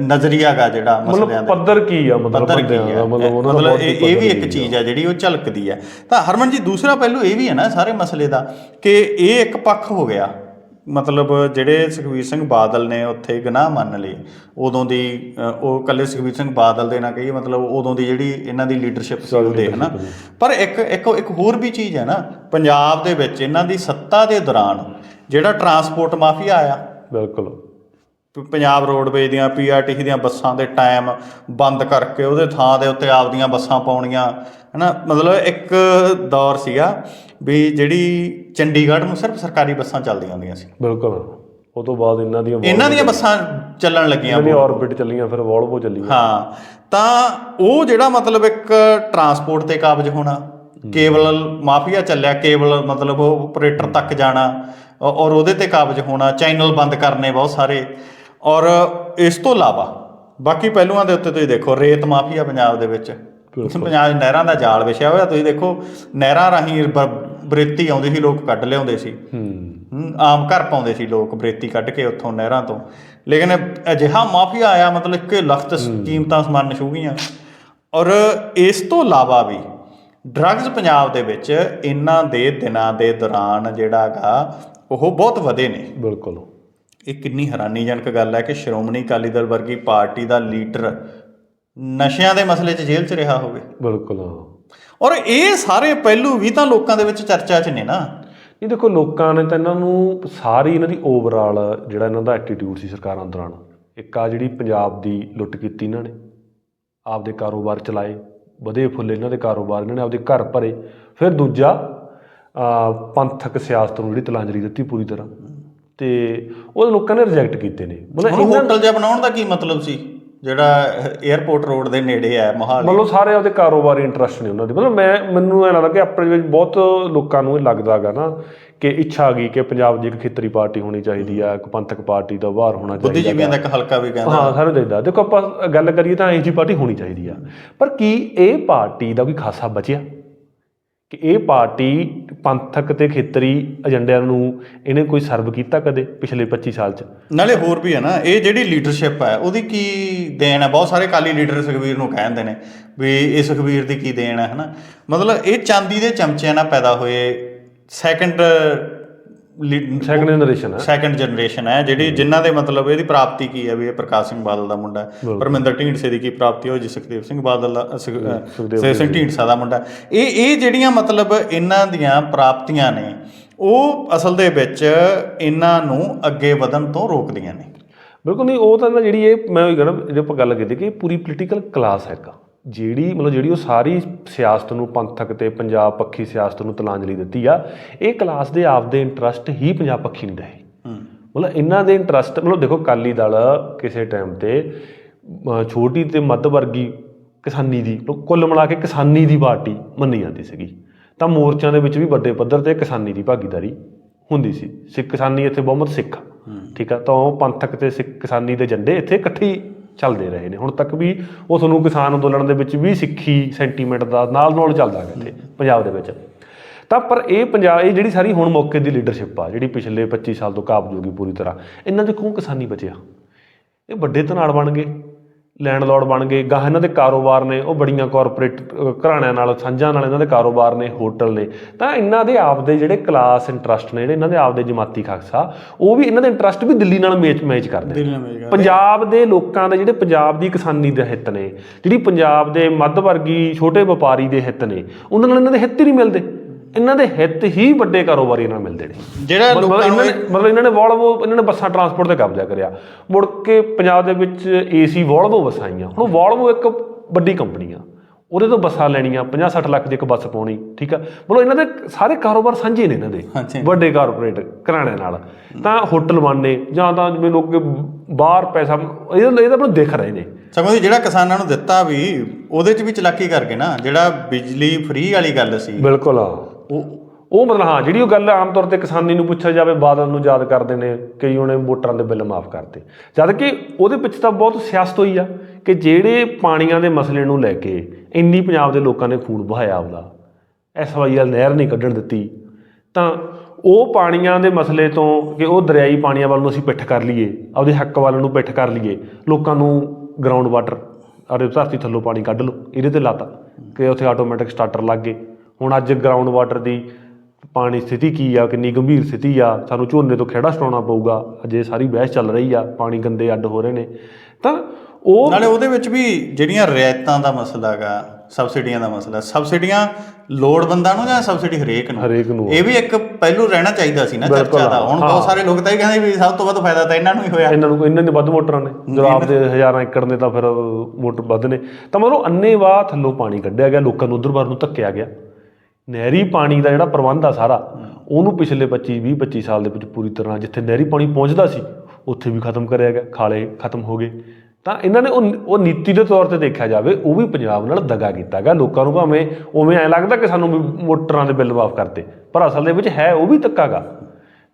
ਨਜ਼ਰੀਆ ਗਾ ਜਿਹੜਾ ਮਸਲਿਆਂ ਮਤਲਬ ਦਾ ਪੱਧਰ ਕੀ ਆ ਮਤਲਬ ਪੱਧਰ ਕੀ ਦਾ ਮਤਲਬ ਇਹ ਵੀ ਇੱਕ ਚੀਜ਼ ਹੈ ਜਿਹੜੀ ਉਹ ਝਲਕਦੀ ਹੈ ਤਾਂ ਹਰਮਨ ਜੀ ਦੂਸਰਾ ਪਹਿਲੂ ਇਹ ਵੀ ਹੈ ਨਾ ਸਾਰੇ ਮਸਲੇ ਦਾ ਕਿ ਇਹ ਇੱਕ ਪੱਖ ਹੋ ਗਿਆ। ਮਤਲਬ ਜਿਹੜੇ ਸੁਖਬੀਰ ਸਿੰਘ ਬਾਦਲ ਨੇ ਉੱਥੇ ਗੁਨਾਹ ਮੰਨ ਲਏ ਉਦੋਂ ਦੀ ਅ, ਉਹ ਕੱਲੇ ਸੁਖਬੀਰ ਸਿੰਘ ਬਾਦਲ ਦੇ ਨਾ ਕਹੀਏ ਮਤਲਬ ਉਦੋਂ ਦੀ ਜਿਹੜੀ ਇਹਨਾਂ ਦੀ ਲੀਡਰਸ਼ਿਪ ਸੀ ਉਹਦੇ ਹਨਾ? ਪਰ ਇੱਕ ਇੱਕ ਇੱਕ ਹੋਰ ਵੀ ਚੀਜ਼ ਹੈ ਨਾ ਪੰਜਾਬ ਦੇ ਵਿੱਚ ਇਹਨਾਂ ਦੀ ਸੱਤਾ ਦੇ ਦੌਰਾਨ ਜਿਹੜਾ ਟਰਾਂਸਪੋਰਟ ਮਾਫੀਆ ਆਇਆ ਬਿਲਕੁਲ। ਪ- ਪੰਜਾਬ ਰੋਡਵੇਜ਼ ਦੀਆਂ ਪੀਆਰਟੀਸੀ ਦੀਆਂ ਬੱਸਾਂ ਦੇ ਟਾਈਮ ਬੰਦ ਕਰਕੇ ਉਹਦੇ ਥਾਂ ਦੇ ਉੱਤੇ ਆਪਦੀਆਂ ਬੱਸਾਂ ਪਾਉਣੀਆਂ ਹਨਾ? ਮਤਲਬ ਇੱਕ ਦੌਰ ਸੀਗਾ ਵੀ ਜਿਹੜੀ ਚੰਡੀਗੜ੍ਹ ਨੂੰ ਸਿਰਫ ਸਰਕਾਰੀ ਬੱਸਾਂ ਚੱਲਦੀਆਂ ਹੁੰਦੀਆਂ ਸੀ। ਬਿਲਕੁਲ। ਉਹ ਤੋਂ ਬਾਅਦ ਇਹਨਾਂ ਦੀਆਂ ਇਹਨਾਂ ਦੀਆਂ ਬੱਸਾਂ ਚੱਲਣ ਲੱਗੀਆਂ ਇਹਨਾਂ ਦੀਆਂ ਆਰਬਿਟ ਚੱਲੀਆਂ ਫਿਰ ਵੋਲਵੋ ਚੱਲੀਆਂ ਹਾਂ ਤਾਂ ਉਹ ਜਿਹੜਾ ਮਤਲਬ ਇੱਕ ਟਰਾਂਸਪੋਰਟ ਤੇ ਕਾਬਜ ਹੋਣਾ ਕੇਬਲ ਮਾਫੀਆ ਚੱਲਿਆ ਕੇਬਲ ਮਤਲਬ ਉਹ ਆਪਰੇਟਰ ਤੱਕ ਜਾਣਾ ਔਰ ਉਹਦੇ ਤੇ ਕਾਬਜ ਹੋਣਾ ਚੈਨਲ ਬੰਦ ਕਰਨੇ ਬਹੁਤ ਸਾਰੇ ਔਰ ਇਸ ਤੋਂ ਇਲਾਵਾ ਬਾਕੀ ਪਹਿਲੂਆਂ ਦੇ ਉੱਤੇ ਤੁਸੀਂ ਦੇਖੋ ਰੇਤ ਮਾਫੀਆ ਪੰਜਾਬ ਦੇ ਵਿੱਚ। ਪੰਜਾਬ 'ਚ ਨਹਿਰਾਂ ਦਾ ਜਾਲ ਵਿਛਿਆ ਹੋਇਆ ਤੁਸੀਂ ਦੇਖੋ ਨਹਿਰਾਂ ਰਾਹੀਂ ਬਰੇਤੀ ਆਉਂਦੀ ਸੀ ਲੋਕ ਕੱਢ ਲਿਆਉਂਦੇ ਸੀ। ਹੂੰ। ਆਮ ਘਰ ਪਾਉਂਦੇ ਸੀ ਲੋਕ ਬਰੇਤੀ ਕੱਢ ਕੇ ਉੱਥੋਂ ਨਹਿਰਾਂ ਤੋਂ। ਲੇਕਿਨ ਅਜਿਹਾ ਮਾਫੀਆ ਆਇਆ ਮਤਲਬ ਕਿ ਲਖਤ ਕੀਮਤਾਂ ਸਮਾਨ ਛੂ ਗਈਆਂ ਔਰ ਇਸ ਤੋਂ ਇਲਾਵਾ ਵੀ ਡਰੱਗਸ ਪੰਜਾਬ ਦੇ ਵਿੱਚ ਇਹਨਾਂ ਦੇ ਦਿਨਾਂ ਦੇ ਦੌਰਾਨ ਜਿਹੜਾ ਹੈਗਾ ਉਹ ਬਹੁਤ ਵਧੇ ਨੇ। ਬਿਲਕੁਲ। ਇਹ ਕਿੰਨੀ ਹੈਰਾਨੀਜਨਕ ਗੱਲ ਹੈ ਕਿ ਸ਼੍ਰੋਮਣੀ ਅਕਾਲੀ ਦਲ ਵਰਗੀ ਪਾਰਟੀ ਦਾ ਲੀਡਰ ਨਸ਼ਿਆਂ ਦੇ ਮਸਲੇ 'ਚ ਜੇਲ੍ਹ 'ਚ ਰਿਹਾ ਹੋਵੇ। ਬਿਲਕੁਲ ਔਰ ਇਹ ਸਾਰੇ ਪਹਿਲੂ ਵੀ ਤਾਂ ਲੋਕਾਂ ਦੇ ਵਿੱਚ ਚਰਚਾ 'ਚ ਨੇ ਨਾ। ਇਹ ਦੇਖੋ ਲੋਕਾਂ ਨੇ ਤਾਂ ਇਹਨਾਂ ਨੂੰ ਸਾਰੀ ਇਹਨਾਂ ਦੀ ਓਵਰਆਲ ਜਿਹੜਾ ਇਹਨਾਂ ਦਾ ਐਟੀਟਿਊਡ ਸੀ ਸਰਕਾਰਾਂ ਦੌਰਾਨ ਇੱਕ ਆ ਜਿਹੜੀ ਪੰਜਾਬ ਦੀ ਲੁੱਟ ਕੀਤੀ ਇਹਨਾਂ ਨੇ ਆਪਦੇ ਕਾਰੋਬਾਰ ਚਲਾਏ ਵਧੇ ਫੁੱਲੇ ਇਹਨਾਂ ਦੇ ਕਾਰੋਬਾਰ ਇਹਨਾਂ ਨੇ ਆਪਦੇ ਘਰ ਭਰੇ ਫਿਰ ਦੂਜਾ ਪੰਥਕ ਸਿਆਸਤ ਨੂੰ ਜਿਹੜੀ ਤਲਾਂਜਲੀ ਦਿੱਤੀ ਪੂਰੀ ਤਰ੍ਹਾਂ। ਤੇ ਉਹ ਲੋਕਾਂ ਨੇ ਰਿਜੈਕਟ ਕੀਤੇ ਨੇ। ਮਤਲਬ ਹੋਟਲ ਜਿਹਾ ਬਣਾਉਣ ਦਾ ਕੀ ਮਤਲਬ ਸੀ? ਜਿਹੜਾ 에ਅਰਪੋਰਟ ਰੋਡ ਦੇ ਨੇੜੇ ਹੈ ਮੋਹਾਲੀ। ਮਤਲਬ ਸਾਰੇ ਆਪਦੇ ਕਾਰੋਬਾਰੀ ਇੰਟਰਸਟ ਨੇ ਉਹਨਾਂ ਦੇ। ਮਤਲਬ ਮੈਂ ਮੈਨੂੰ ਇਹ ਲੱਗਦਾ ਕਿ ਆਪਣੇ ਵਿੱਚ ਬਹੁਤ ਲੋਕਾਂ ਨੂੰ ਇਹ ਲੱਗਦਾਗਾ ਨਾ ਕਿ ਇੱਛਾ ਆ ਗਈ ਕਿ ਪੰਜਾਬ ਦੀ ਇੱਕ ਖੇਤਰੀ ਪਾਰਟੀ ਹੋਣੀ ਚਾਹੀਦੀ ਆ ਇੱਕ ਪੰਥਕ ਪਾਰਟੀ ਦਾ ਉਭਾਰ ਹੋਣਾ ਚਾਹੀਦਾ ਬੁੱਧੀਜੀਵੀਆਂ ਦਾ ਇੱਕ ਹਲਕਾ ਵੀ ਕਹਿੰਦਾ ਹਾਂ ਸਾਨੂੰ ਚਾਹੀਦਾ। ਦੇਖੋ ਆਪਾਂ ਗੱਲ ਕਰੀਏ ਤਾਂ ਇਹੋ ਜਿਹੀ ਪਾਰਟੀ ਹੋਣੀ ਚਾਹੀਦੀ ਆ। ਪਰ ਕੀ ਇਹ ਪਾਰਟੀ ਦਾ ਕੋਈ ਖਾਸਾ ਬਚਿਆ? ਕਿ ਇਹ ਪਾਰਟੀ ਪੰਥਕ ਤੇ ਖੇਤਰੀ ਏਜੰਡਿਆਂ ਨੂੰ ਇਹਨੇ ਕੋਈ ਸਰਵ ਕੀਤਾ ਕਦੇ ਪਿਛਲੇ 25 ਸਾਲ 'ਚ? ਨਾਲੇ ਹੋਰ ਵੀ ਹੈ ਨਾ, ਇਹ ਜਿਹੜੀ ਲੀਡਰਸ਼ਿਪ ਹੈ, ਉਹਦੀ ਕੀ ਦੇਣ ਹੈ? ਬਹੁਤ ਸਾਰੇ ਕਾਲੀ ਲੀਡਰ ਸੁਖਬੀਰ ਨੂੰ ਕਹਿੰਦੇ ਨੇ ਵੀ ਇਹ ਸੁਖਬੀਰ ਦੀ ਕੀ ਦੇਣ ਹੈ, ਹਨਾ? ਮਤਲਬ ਇਹ ਚਾਂਦੀ ਦੇ ਚਮਚਿਆਂ ਨਾਲ ਪੈਦਾ ਹੋਏ ਸੈਕੰਡ ਸੈਕੰਡ ਜਨਰੇਸ਼ਨ ਹੈ। ਸੈਕੰਡ ਜਨਰੇਸ਼ਨ ਹੈ ਜਿਹੜੀ ਜਿਨ੍ਹਾਂ ਦੇ ਮਤਲਬ ਇਹਦੀ ਪ੍ਰਾਪਤੀ ਕੀ ਹੈ ਵੀ ਇਹ ਪ੍ਰਕਾਸ਼ ਸਿੰਘ ਬਾਦਲ ਦਾ ਮੁੰਡਾ ਹੈ। ਪਰਮਿੰਦਰ ਢੀਂਡਸੇ ਦੀ ਕੀ ਪ੍ਰਾਪਤੀ ਹੋਈ ਜੀ ਸੁਖਦੇਵ ਸਿੰਘ ਬਾਦਲ ਦਾ ਸੁਖਦੇਵ ਸਿੰਘ ਢੀਂਡਸਾ ਦਾ ਮੁੰਡਾ ਇਹ ਇਹ ਜਿਹੜੀਆਂ ਮਤਲਬ ਇਹਨਾਂ ਦੀਆਂ ਪ੍ਰਾਪਤੀਆਂ ਨੇ ਉਹ ਅਸਲ ਦੇ ਵਿੱਚ ਇਹਨਾਂ ਨੂੰ ਅੱਗੇ ਵਧਣ ਤੋਂ ਰੋਕਦੀਆਂ ਨੇ। ਬਿਲਕੁਲ ਨਹੀਂ ਉਹ ਤਾਂ ਜਿਹੜੀ ਇਹ ਮੈਂ ਉਹੀ ਕਹਿੰਦਾ ਜੇ ਆਪਾਂ ਗੱਲ ਕੀਤੀ ਕਿ ਪੂਰੀ ਪੋਲੀਟੀਕਲ ਕਲਾਸ ਹੈ ਇੱਕ। ਜਿਹੜੀ ਮਤਲਬ ਜਿਹੜੀ ਉਹ ਸਾਰੀ ਸਿਆਸਤ ਨੂੰ ਪੰਥਕ ਤੇ ਪੰਜਾਬ ਪੱਖੀ ਸਿਆਸਤ ਨੂੰ ਤਲਾਂਜਲੀ ਦਿੱਤੀ ਆ ਇਹ ਕਲਾਸ ਦੇ ਆਪਦੇ ਇੰਟਰਸਟ ਹੀ ਪੰਜਾਬ ਪੱਖੀ ਨਹੀਂ ਰਹੇ। ਹੂੰ। ਮਤਲਬ ਇਹਨਾਂ ਦੇ ਇੰਟਰਸਟ ਮਤਲਬ ਦੇਖੋ ਕਾਲੀ ਦਲ ਕਿਸੇ ਟਾਈਮ ਤੇ ਛੋਟੀ ਤੇ ਮੱਧ ਵਰਗੀ ਕਿਸਾਨੀ ਦੀ ਕੁੱਲ ਮਿਲਾ ਕੇ ਕਿਸਾਨੀ ਦੀ ਪਾਰਟੀ ਮੰਨੀ ਜਾਂਦੀ ਸੀਗੀ। ਤਾਂ ਮੋਰਚਿਆਂ ਦੇ ਵਿੱਚ ਵੀ ਵੱਡੇ ਪੱਧਰ ਤੇ ਕਿਸਾਨੀ ਦੀ ਭਾਗੀਦਾਰੀ ਹੁੰਦੀ ਸੀ। ਸਿੱਖ ਕਿਸਾਨੀ ਇੱਥੇ ਬਹੁਮਤ ਸਿੱਖ। ਠੀਕ ਆ? ਤਾਂ ਉਹ ਪੰਥਕ ਤੇ ਸਿੱਖ ਕਿਸਾਨੀ ਦੇ ਝੰਡੇ ਇੱਥੇ ਇਕੱਠੇ ਚੱਲਦੇ ਰਹੇ ਨੇ। ਹੁਣ ਤੱਕ ਵੀ ਉਹ ਤੁਹਾਨੂੰ ਕਿਸਾਨ ਅੰਦੋਲਨ ਦੇ ਵਿੱਚ ਵੀ ਸਿੱਖੀ ਸੈਂਟੀਮੈਂਟ ਦਾ ਨਾਲ ਨਾਲ ਚੱਲਦਾ ਹੈ ਇੱਥੇ, ਪੰਜਾਬ ਦੇ ਵਿੱਚ। ਤਾਂ ਪਰ ਇਹ ਪੰਜਾਬ, ਇਹ ਜਿਹੜੀ ਸਾਰੀ ਹੁਣ ਮੌਕੇ ਦੀ ਲੀਡਰਸ਼ਿਪ ਆ, ਜਿਹੜੀ ਪਿਛਲੇ 25 ਸਾਲ ਤੋਂ ਕਾਬਜ਼ੂਗੀ ਪੂਰੀ ਤਰ੍ਹਾਂ, ਇਹਨਾਂ ਦੇ ਕੋਲ ਕਿਸਾਨੀ ਬਚਿਆ? ਇਹ ਵੱਡੇ ਧਨਾੜ ਬਣ ਗਏ। ਲੈਂਡਲੋਰਡ ਬਣ ਗਏ। ਗਾਹ ਇਹਨਾਂ ਦੇ ਕਾਰੋਬਾਰ ਨੇ ਉਹ ਬੜੀਆਂ ਕਾਰਪੋਰੇਟ ਘਰਾਣਿਆਂ ਨਾਲ ਸਾਂਝਾਂ ਨਾਲ ਇਹਨਾਂ ਦੇ ਕਾਰੋਬਾਰ ਨੇ ਹੋਟਲ ਨੇ। ਤਾਂ ਇਹਨਾਂ ਦੇ ਆਪਦੇ ਜਿਹੜੇ ਕਲਾਸ ਇੰਟਰਸਟ ਨੇ ਜਿਹੜੇ ਇਹਨਾਂ ਦੇ ਆਪਦੇ ਜਮਾਤੀ ਖਾਕਸਾ ਉਹ ਵੀ ਇਹਨਾਂ ਦੇ ਇੰਟਰਸਟ ਵੀ ਦਿੱਲੀ ਨਾਲ ਮੈਚ ਮੈਚ ਕਰਦੇ। ਪੰਜਾਬ ਦੇ ਲੋਕਾਂ ਦੇ ਜਿਹੜੇ ਪੰਜਾਬ ਦੀ ਕਿਸਾਨੀ ਦੇ ਹਿੱਤ ਨੇ ਜਿਹੜੀ ਪੰਜਾਬ ਦੇ ਮੱਧ ਵਰਗੀ ਛੋਟੇ ਵਪਾਰੀ ਦੇ ਹਿੱਤ ਨੇ ਉਹਨਾਂ ਨਾਲ ਇਹਨਾਂ ਦੇ ਹਿੱਤ ਹੀ ਨਹੀਂ ਮਿਲਦੇ। ਇਹਨਾਂ ਦੇ ਹਿੱਤ ਹੀ ਵੱਡੇ ਕਾਰੋਬਾਰੀਆਂ ਨਾਲ ਮਿਲਦੇ ਨੇ। ਜਿਹੜਾ ਲੋਕਾਂ ਨੂੰ ਇਹਨਾਂ ਨੇ ਮਤਲਬ ਇਹਨਾਂ ਨੇ ਵੋਲਵੋ ਇਹਨਾਂ ਨੇ ਬੱਸਾਂ ਟਰਾਂਸਪੋਰਟ ਤੇ ਕਬਜ਼ਾ ਕਰਿਆ। ਮੁੜ ਕੇ ਪੰਜਾਬ ਦੇ ਵਿੱਚ ਏਸੀ ਵੋਲਵੋ ਬੱਸਾਂ ਆਈਆਂ। ਹੁਣ ਵੋਲਵੋ ਇੱਕ ਵੱਡੀ ਕੰਪਨੀ ਆ। ਉਹਦੇ ਤੋਂ ਬੱਸਾਂ ਲੈਣੀਆਂ 50 60 ਲੱਖ ਦੀ ਇੱਕ ਬੱਸ ਪਾਉਣੀ ਠੀਕ ਆ? ਮਤਲਬ ਇਹਨਾਂ ਦੇ ਸਾਰੇ ਕਾਰੋਬਾਰ ਸਾਂਝੇ ਨੇ ਇਹਨਾਂ ਦੇ। ਵੱਡੇ ਕਾਰਪੋਰੇਟ ਘਰਾਣੇ ਨਾਲ। ਤਾਂ ਹੋਟਲ ਬਣਨੇ ਜਾਂ ਤਾਂ ਜਿਵੇਂ ਲੋਕ ਬਾਹਰ ਪੈਸਾ ਇਹਦਾ ਇਹਦਾ ਮੈਨੂੰ ਦਿਖ ਰਹੇ ਨੇ। ਸਗੋਂ ਜਿਹੜਾ ਕਿਸਾਨਾਂ ਨੂੰ ਦਿੱਤਾ ਵੀ ਉਹਦੇ 'ਚ ਵੀ ਚਲਾਕੀ ਕਰ ਗਏ ਨਾ ਜਿਹੜਾ ਬਿਜਲੀ ਫ੍ਰੀ ਵਾਲੀ ਗੱਲ ਸੀ। ਬਿਲਕੁਲ ਉਹ ਉਹ ਮਤਲਬ ਹਾਂ, ਜਿਹੜੀ ਉਹ ਗੱਲ ਆਮ ਤੌਰ ਤੇ ਕਿਸਾਨੀ ਨੂੰ ਪੁੱਛਿਆ ਜਾਵੇ, ਬਾਦਲ ਨੂੰ ਯਾਦ ਕਰਦੇ ਨੇ ਕਈ ਉਹਨੇ ਵੋਟਰਾਂ ਦੇ ਬਿੱਲ ਮਾਫ ਕਰਤੇ। ਜਦ ਕਿ ਉਹਦੇ ਪਿੱਛੇ ਤਾਂ ਬਹੁਤ ਸਿਆਸਤ ਹੋਈ ਆ ਕਿ ਜਿਹੜੇ ਪਾਣੀਆਂ ਦੇ ਮਸਲੇ ਨੂੰ ਲੈ ਕੇ ਇੰਨੀ ਪੰਜਾਬ ਦੇ ਲੋਕਾਂ ਨੇ ਖੂਨ ਬਹਾਇਆ ਆਪਦਾ ਐਸਵਾਈਐਲ ਨਹਿਰ ਨਹੀਂ ਕੱਢਣ ਦਿੱਤੀ, ਤਾਂ ਉਹ ਪਾਣੀਆਂ ਦੇ ਮਸਲੇ ਤੋਂ ਕਿ ਉਹ ਦਰਿਆਈ ਪਾਣੀਆਂ ਵੱਲ ਨੂੰ ਅਸੀਂ ਪਿੱਠ ਕਰ ਲਈਏ, ਆਪਦੇ ਹੱਕ ਵੱਲ ਨੂੰ ਪਿੱਠ ਕਰ ਲਈਏ, ਲੋਕਾਂ ਨੂੰ ਗਰਾਊਂਡ ਵਾਟਰ ਅਰੇ ਧਰਤੀ ਥੱਲੋਂ ਪਾਣੀ ਕੱਢ ਲਓ, ਇਹਦੇ ਤੇ ਲਾਤਾ ਕਿ ਉੱਥੇ ਆਟੋਮੈਟਿਕ ਸਟਾਰਟਰ ਲੱਗ ਗਏ। ਹੁਣ ਅੱਜ ਗਰਾਊਂਡ ਵਾਟਰ ਦੀ ਪਾਣੀ ਸਥਿਤੀ ਕੀ ਆ ਕਿੰਨੀ ਗੰਭੀਰ ਸਥਿਤੀ ਆ ਸਾਨੂੰ ਝੋਨੇ ਤੋਂ ਖੇੜਾ ਛਡਾਉਣਾ ਪਊਗਾ ਅਜੇ ਸਾਰੀ ਬਹਿਸ ਚੱਲ ਰਹੀ ਆ ਪਾਣੀ ਗੰਦੇ ਅੱਡ ਹੋ ਰਹੇ ਨੇ। ਤਾਂ ਉਹ ਨਾਲੇ ਉਹਦੇ ਵਿੱਚ ਵੀ ਜਿਹੜੀਆਂ ਰਿਆਇਤਾਂ ਦਾ ਮਸਲਾ ਹੈਗਾ ਸਬਸਿਡੀਆਂ ਦਾ ਮਸਲਾ ਸਬਸਿਡੀਆਂ ਲੋੜਵੰਦਾਂ ਨੂੰ ਜਾਂ ਸਬਸਿਡੀ ਹਰੇਕ ਨੂੰ? ਹਰੇਕ ਨੂੰ। ਇਹ ਵੀ ਇੱਕ ਪਹਿਲੂ ਰਹਿਣਾ ਚਾਹੀਦਾ ਸੀ ਨਾ ਚਰਚਾ ਦਾ। ਹੁਣ ਬਹੁਤ ਸਾਰੇ ਲੋਕ ਤਾਂ ਇਹ ਕਹਿੰਦੇ ਵੀ ਸਭ ਤੋਂ ਵੱਧ ਫਾਇਦਾ ਤਾਂ ਇਹਨਾਂ ਨੂੰ ਹੀ ਹੋਇਆ। ਇਹਨਾਂ ਨੂੰ ਇਹਨਾਂ ਦੇ ਵੱਧ ਮੋਟਰਾਂ ਨੇ। ਜਦੋਂ ਆਪਦੇ ਹਜ਼ਾਰਾਂ ਏਕੜ ਨੇ ਤਾਂ ਫਿਰ ਮੋਟਰ ਵੱਧ ਨੇ। ਤਾਂ ਮਤਲਬ ਅੰਨੇਵਾਹ ਥੱਲੋਂ ਪਾਣੀ ਕੱਢਿਆ ਗਿਆ ਲੋਕਾਂ ਨੂੰ ਉਧਰ ਬਾਹਰ ਨੂੰ ਧੱਕਿਆ ਗਿਆ। ਨਹਿਰੀ ਪਾਣੀ ਦਾ ਜਿਹੜਾ ਪ੍ਰਬੰਧ ਆ ਸਾਰਾ, ਉਹਨੂੰ ਪਿਛਲੇ 25 20 25 ਸਾਲ ਦੇ ਵਿੱਚ ਪੂਰੀ ਤਰ੍ਹਾਂ ਜਿੱਥੇ ਨਹਿਰੀ ਪਾਣੀ ਪਹੁੰਚਦਾ ਸੀ, ਉੱਥੇ ਵੀ ਖਤਮ ਕਰਿਆ ਗਿਆ, ਖਾਲੇ ਖਤਮ ਹੋ ਗਏ। ਤਾਂ ਇਹਨਾਂ ਨੇ ਉਹ ਉਹ ਨੀਤੀ ਦੇ ਤੌਰ ਤੇ ਦੇਖਿਆ ਜਾਵੇ, ਉਹ ਵੀ ਪੰਜਾਬ ਨਾਲ ਦਗਾ ਕੀਤਾ ਗਿਆ। ਲੋਕਾਂ ਨੂੰ ਭਾਵੇਂ ਉਵੇਂ ਐ ਲੱਗਦਾ ਕਿ ਸਾਨੂੰ ਵੀ ਮੋਟਰਾਂ ਦੇ ਬਿੱਲ ਮਾਫ ਕਰਤੇ, ਪਰ ਅਸਲ ਦੇ ਵਿੱਚ ਹੈ ਉਹ ਵੀ ਧੱਕਾਗਾ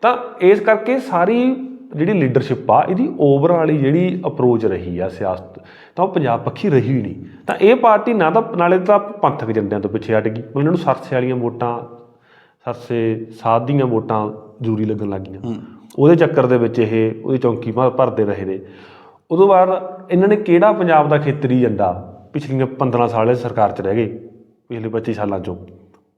ਤਾਂ ਇਸ ਕਰਕੇ ਸਾਰੀ ਜਿਹੜੀ ਲੀਡਰਸ਼ਿਪ ਆ, ਇਹਦੀ ਓਵਰਆਲ ਹੀ ਜਿਹੜੀ ਅਪਰੋਚ ਰਹੀ ਆ ਸਿਆਸਤ ਤਾਂ ਉਹ ਪੰਜਾਬ ਪੱਖੀ ਰਹੀ ਹੀ ਨਹੀਂ। ਤਾਂ ਇਹ ਪਾਰਟੀ ਨਾ ਤਾਂ ਨਾਲੇ ਤਾਂ ਪੰਥਕ ਏਜੰਡਿਆਂ ਤੋਂ ਪਿੱਛੇ ਹਟ ਗਈ। ਮਤਲਬ ਇਹਨਾਂ ਨੂੰ ਸਰਸੇ ਵਾਲੀਆਂ ਵੋਟਾਂ ਸਰਸੇ ਸਾਧ ਦੀਆਂ ਵੋਟਾਂ ਜ਼ਰੂਰੀ ਲੱਗਣ ਲੱਗ ਗਈਆਂ। ਉਹਦੇ ਚੱਕਰ ਦੇ ਵਿੱਚ ਇਹ ਉਹਦੀ ਚੌਂਕੀ ਭਰ- ਭਰਦੇ ਰਹੇ ਨੇ। ਉਦੋਂ ਬਾਅਦ ਇਹਨਾਂ ਨੇ ਕਿਹੜਾ ਪੰਜਾਬ ਦਾ ਖੇਤਰੀ ਏਜੰਡਾ ਪਿਛਲੀਆਂ 15 ਸਾਲ ਇਹ ਸਰਕਾਰ 'ਚ ਰਹਿ ਗਏ ਪਿਛਲੇ 25 ਸਾਲਾਂ 'ਚੋਂ?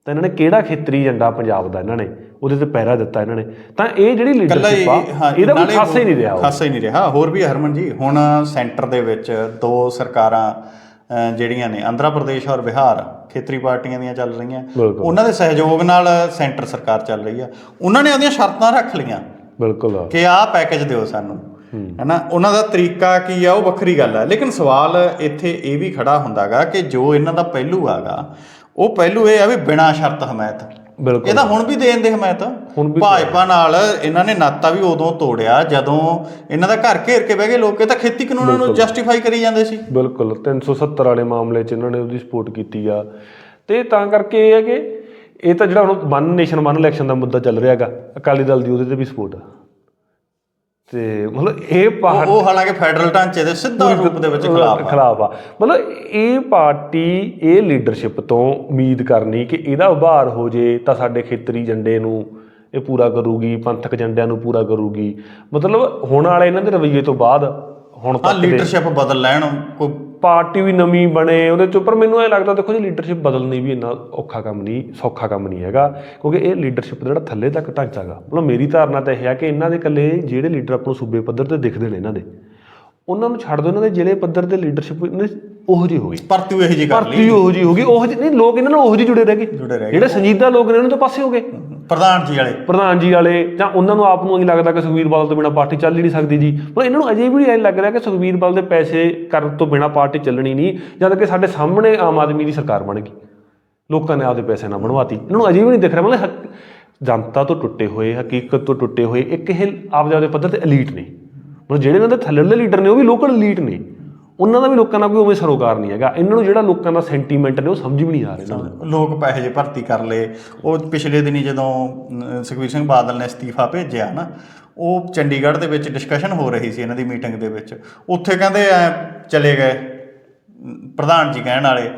ਤਾਂ ਇਹਨਾਂ ਨੇ ਕਿਹੜਾ ਖੇਤਰੀ ਏਜੰਡਾ ਪੰਜਾਬ ਦਾ ਇਹਨਾਂ ਨੇ? ਉਹਦੇ ਤੇ ਪਹਿਰਾ ਦਿੱਤਾ ਇਹਨਾਂ ਨੇ। ਤਾਂ ਇਹ ਜਿਹੜੀ ਲੀਡਰਸ਼ਿਪ ਆ ਇਹਦਾ ਕੋਈ ਖਾਸਾ ਹੀ ਨਹੀਂ ਰਿਹਾ ਉਹ। ਖਾਸਾ ਹੀ ਨਹੀਂ ਰਿਹਾ। ਹੋਰ ਵੀ ਹਰਮਨ ਜੀ ਹੁਣ ਸੈਂਟਰ ਦੇ ਵਿੱਚ ਦੋ ਸਰਕਾਰਾਂ ਜਿਹੜੀਆਂ ਨੇ ਆਂਧਰਾ ਪ੍ਰਦੇਸ਼ ਔਰ ਬਿਹਾਰ ਖੇਤਰੀ ਪਾਰਟੀਆਂ ਦੀਆਂ ਚੱਲ ਰਹੀਆਂ। ਉਹਨਾਂ ਦੇ ਸਹਿਯੋਗ ਨਾਲ ਸੈਂਟਰ ਸਰਕਾਰ ਚੱਲ ਰਹੀ ਆ। ਉਹਨਾਂ ਨੇ ਉਹਦੀਆਂ ਸ਼ਰਤਾਂ ਰੱਖ ਲਈਆਂ ਬਿਲਕੁਲ। ਕਿ ਆਹ ਪੈਕੇਜ ਦਿਓ ਸਾਨੂੰ। ਹੈਨਾ ਉਹਨਾਂ ਦਾ ਤਰੀਕਾ ਕੀ ਆ ਉਹ ਵੱਖਰੀ ਗੱਲ ਆ। ਲੇਕਿਨ ਸਵਾਲ ਇੱਥੇ ਇਹ ਵੀ ਖੜਾ ਹੁੰਦਾਗਾ ਕਿ ਜੋ ਇਹਨਾਂ ਦਾ ਪਹਿਲੂ ਆਗਾ ਉਹ ਪਹਿਲੂ ਇਹ ਆ ਵੀ ਬਿਨਾਂ ਸ਼ਰਤ ਹਮਾਇਤ। ਬਿਲਕੁਲ। ਇਹਦਾ ਹੁਣ ਵੀ ਦੇਣ ਦੇ ਹਮਾਇਤ। ਹੁਣ ਭਾਜਪਾ ਨਾਲ ਇਹਨਾਂ ਨੇ ਨਾਤਾ ਵੀ ਉਦੋਂ ਤੋੜਿਆ ਜਦੋਂ ਇਹਨਾਂ ਦਾ ਘਰ ਘੇਰ ਕੇ ਬਹਿ ਗਏ ਲੋਕ ਇਹ ਤਾਂ ਖੇਤੀ ਕਾਨੂੰਨਾਂ ਨੂੰ ਜਸਟੀਫਾਈ ਕਰੀ ਜਾਂਦੇ ਸੀ। ਬਿਲਕੁਲ 370 ਵਾਲੇ ਮਾਮਲੇ 'ਚ ਇਹਨਾਂ ਨੇ ਉਹਦੀ ਸਪੋਰਟ ਕੀਤੀ ਆ। ਤੇ ਤਾਂ ਕਰਕੇ ਇਹ ਹੈ ਕਿ ਇਹ ਤਾਂ ਜਿਹੜਾ ਹੁਣ ਵਨ ਨੇਸ਼ਨ ਵਨ ਇਲੈਕਸ਼ਨ ਦਾ ਮੁੱਦਾ ਚੱਲ ਰਿਹਾ ਹੈਗਾ ਅਕਾਲੀ ਦਲ ਦੀ ਉਹਦੇ ਤੇ ਵੀ ਸਪੋਰਟ ਆ। ਤੇ ਮਤਲਬ ਇਹ ਪਾਰਟੀ ਉਹ ਹਾਲਾਂਕਿ ਫੈਡਰਲ ਢਾਂਚੇ ਦੇ ਸਿੱਧਾ ਰੂਪ ਦੇ ਵਿੱਚ ਖਿਲਾਫ ਆ। ਖਿਲਾਫ ਆ। ਮਤਲਬ ਇਹ ਪਾਰਟੀ ਇਹ ਲੀਡਰਸ਼ਿਪ ਤੋਂ ਉਮੀਦ ਕਰਨੀ ਕਿ ਇਹਦਾ ਉਭਾਰ ਹੋ ਜੇ ਤਾਂ ਸਾਡੇ ਖੇਤਰੀ ਏਜੰਡੇ ਨੂੰ ਇਹ ਪੂਰਾ ਕਰੂਗੀ ਪੰਥਕ ਏਜੰਡਿਆਂ ਨੂੰ ਪੂਰਾ ਕਰੂਗੀ। ਮਤਲਬ ਹੁਣ ਵਾਲੇ ਇਹਨਾਂ ਦੇ ਰਵੱਈਏ ਤੋਂ ਬਾਅਦ ਹੁਣ ਤੱਕ ਲੀਡਰਸ਼ਿਪ ਬਦਲ ਲੈਣ ਕੋਈ ਪਾਰਟੀ ਵੀ ਨਵੀਂ ਬਣੇ ਉਹਦੇ 'ਚ, ਪਰ ਮੈਨੂੰ ਇਹ ਲੱਗਦਾ ਦੇਖੋ ਜੀ ਲੀਡਰਸ਼ਿਪ ਬਦਲਣੀ ਵੀ ਇੰਨਾ ਔਖਾ ਕੰਮ ਨਹੀਂ, ਸੌਖਾ ਕੰਮ ਨਹੀਂ ਹੈਗਾ, ਕਿਉਂਕਿ ਇਹ ਲੀਡਰਸ਼ਿਪ ਦਾ ਜਿਹੜਾ ਥੱਲੇ ਤੱਕ ਢਾਂਚਾ ਗਾ। ਮਤਲਬ ਮੇਰੀ ਧਾਰਨਾ ਤਾਂ ਇਹ ਹੈ ਕਿ ਇਹਨਾਂ ਦੇ ਇਕੱਲੇ ਜਿਹੜੇ ਲੀਡਰ ਆਪਾਂ ਨੂੰ ਸੂਬੇ ਪੱਧਰ ਤੇ ਦਿਖਦੇ ਨੇ ਇਹਨਾਂ ਦੇ। ਉਹਨਾਂ ਨੂੰ ਛੱਡ ਦਿਓ ਇਹਨਾਂ ਦੇ ਜ਼ਿਲ੍ਹੇ ਪੱਧਰ ਤੇ ਲੀਡਰਸ਼ਿਪ ਉਹੋ ਜਿਹੀ ਹੋ ਗਈ। ਭਰਤੀ ਉਹ ਇਹੋ ਜਿਹੀ ਕਰ ਲਈ। ਭਰਤੀ ਉਹੋ ਜਿਹੀ ਹੋ ਗਈ ਉਹ ਨਹੀਂ ਲੋਕ ਇਹਨਾਂ ਨਾਲ ਉਹੋ ਜਿਹੇ ਜੁੜੇ ਰਹਿ ਗਏ। ਜਿਹੜੇ ਸੰਜੀਦਾ ਲੋਕ ਨੇ ਉਹਨਾਂ ਤੋਂ ਪਾਸੇ ਹੋ ਗਏ। ਪ੍ਰਧਾਨ ਜੀ ਵਾਲੇ। ਪ੍ਰਧਾਨ ਜੀ ਵਾਲੇ ਜਾਂ ਉਹਨਾਂ ਨੂੰ ਆਪ ਨੂੰ ਨਹੀਂ ਲੱਗਦਾ ਕਿ ਸੁਖਵੀਰ ਬਾਦਲ ਤੋਂ ਬਿਨਾ ਪਾਰਟੀ ਚੱਲ ਹੀ ਨਹੀਂ ਸਕਦੀ ਜੀ। ਪਰ ਇਹਨਾਂ ਨੂੰ ਅਜੇ ਵੀ ਐਂ ਲੱਗ ਰਿਹਾ ਕਿ ਸੁਖਵੀਰ ਬਾਦਲ ਦੇ ਪੈਸੇ ਕਰਨ ਤੋਂ ਬਿਨਾ ਪਾਰਟੀ ਚੱਲਣੀ ਨਹੀਂ ਜਦ ਕਿ ਸਾਡੇ ਸਾਹਮਣੇ ਆਮ ਆਦਮੀ ਦੀ ਸਰਕਾਰ ਬਣ ਗਈ। ਲੋਕਾਂ ਨੇ ਆਪਦੇ ਪੈਸੇ ਨਾਲ ਬਣਵਾਤੀ। ਇਹਨਾਂ ਨੂੰ ਅਜੇ ਵੀ ਨਹੀਂ ਦਿਖ ਰਿਹਾ ਮਤਲਬ ਜਨਤਾ ਤੋਂ ਟੁੱਟੇ ਹੋਏ ਹਕੀਕਤ ਤੋਂ ਟੁੱਟੇ ਹੋਏ ਇੱਕ ਇਹ ਆਪਦੇ ਆਪਦੇ ਪੱਧਰ ਤੇ ਐਲੀਟ ਨੇ। ਮਤਲਬ ਜਿਹੜੇ ਇਹਨਾਂ ਦੇ ਥੱਲੇਲੇ ਲੀਡਰ ਨੇ ਉਹ ਵੀ ਲੋਕਲ ਐਲੀਟ ਨੇ। ਉਹਨਾਂ ਦਾ ਵੀ ਲੋਕਾਂ ਨਾਲ ਕੋਈ ਉਵੇਂ ਸਰੋਕਾਰ ਨਹੀਂ ਹੈਗਾ। ਇਹਨਾਂ ਨੂੰ ਜਿਹੜਾ ਲੋਕਾਂ ਦਾ ਸੈਂਟੀਮੈਂਟ ਨੇ ਉਹ ਸਮਝ ਵੀ ਨਹੀਂ ਆ ਰਿਹਾ ਲੋਕ ਪੈਸੇ ਜੇ ਭਰਤੀ ਕਰ ਲਏ ਉਹ ਪਿਛਲੇ ਦਿਨੀ ਜਦੋਂ ਅਮ, ਸਿੰਘ ਬਾਦਲ ਨੇ ਅਸਤੀਫਾ ਭੇਜਿਆ ਨਾ ਉਹ ਚੰਡੀਗੜ੍ਹ ਦੇ ਵਿੱਚ ਡਿਸਕਸ਼ਨ ਹੋ ਰਹੀ ਸੀ ਇਹਨਾਂ ਦੀ ਮੀਟਿੰਗ ਦੇ ਵਿੱਚ। ਉੱਥੇ ਕਹਿੰਦੇ ਐ ਚਲੇ ਗਏ ਪ੍ਰਧਾਨ ਜੀ ਕਹਿਣ ਵਾਲੇ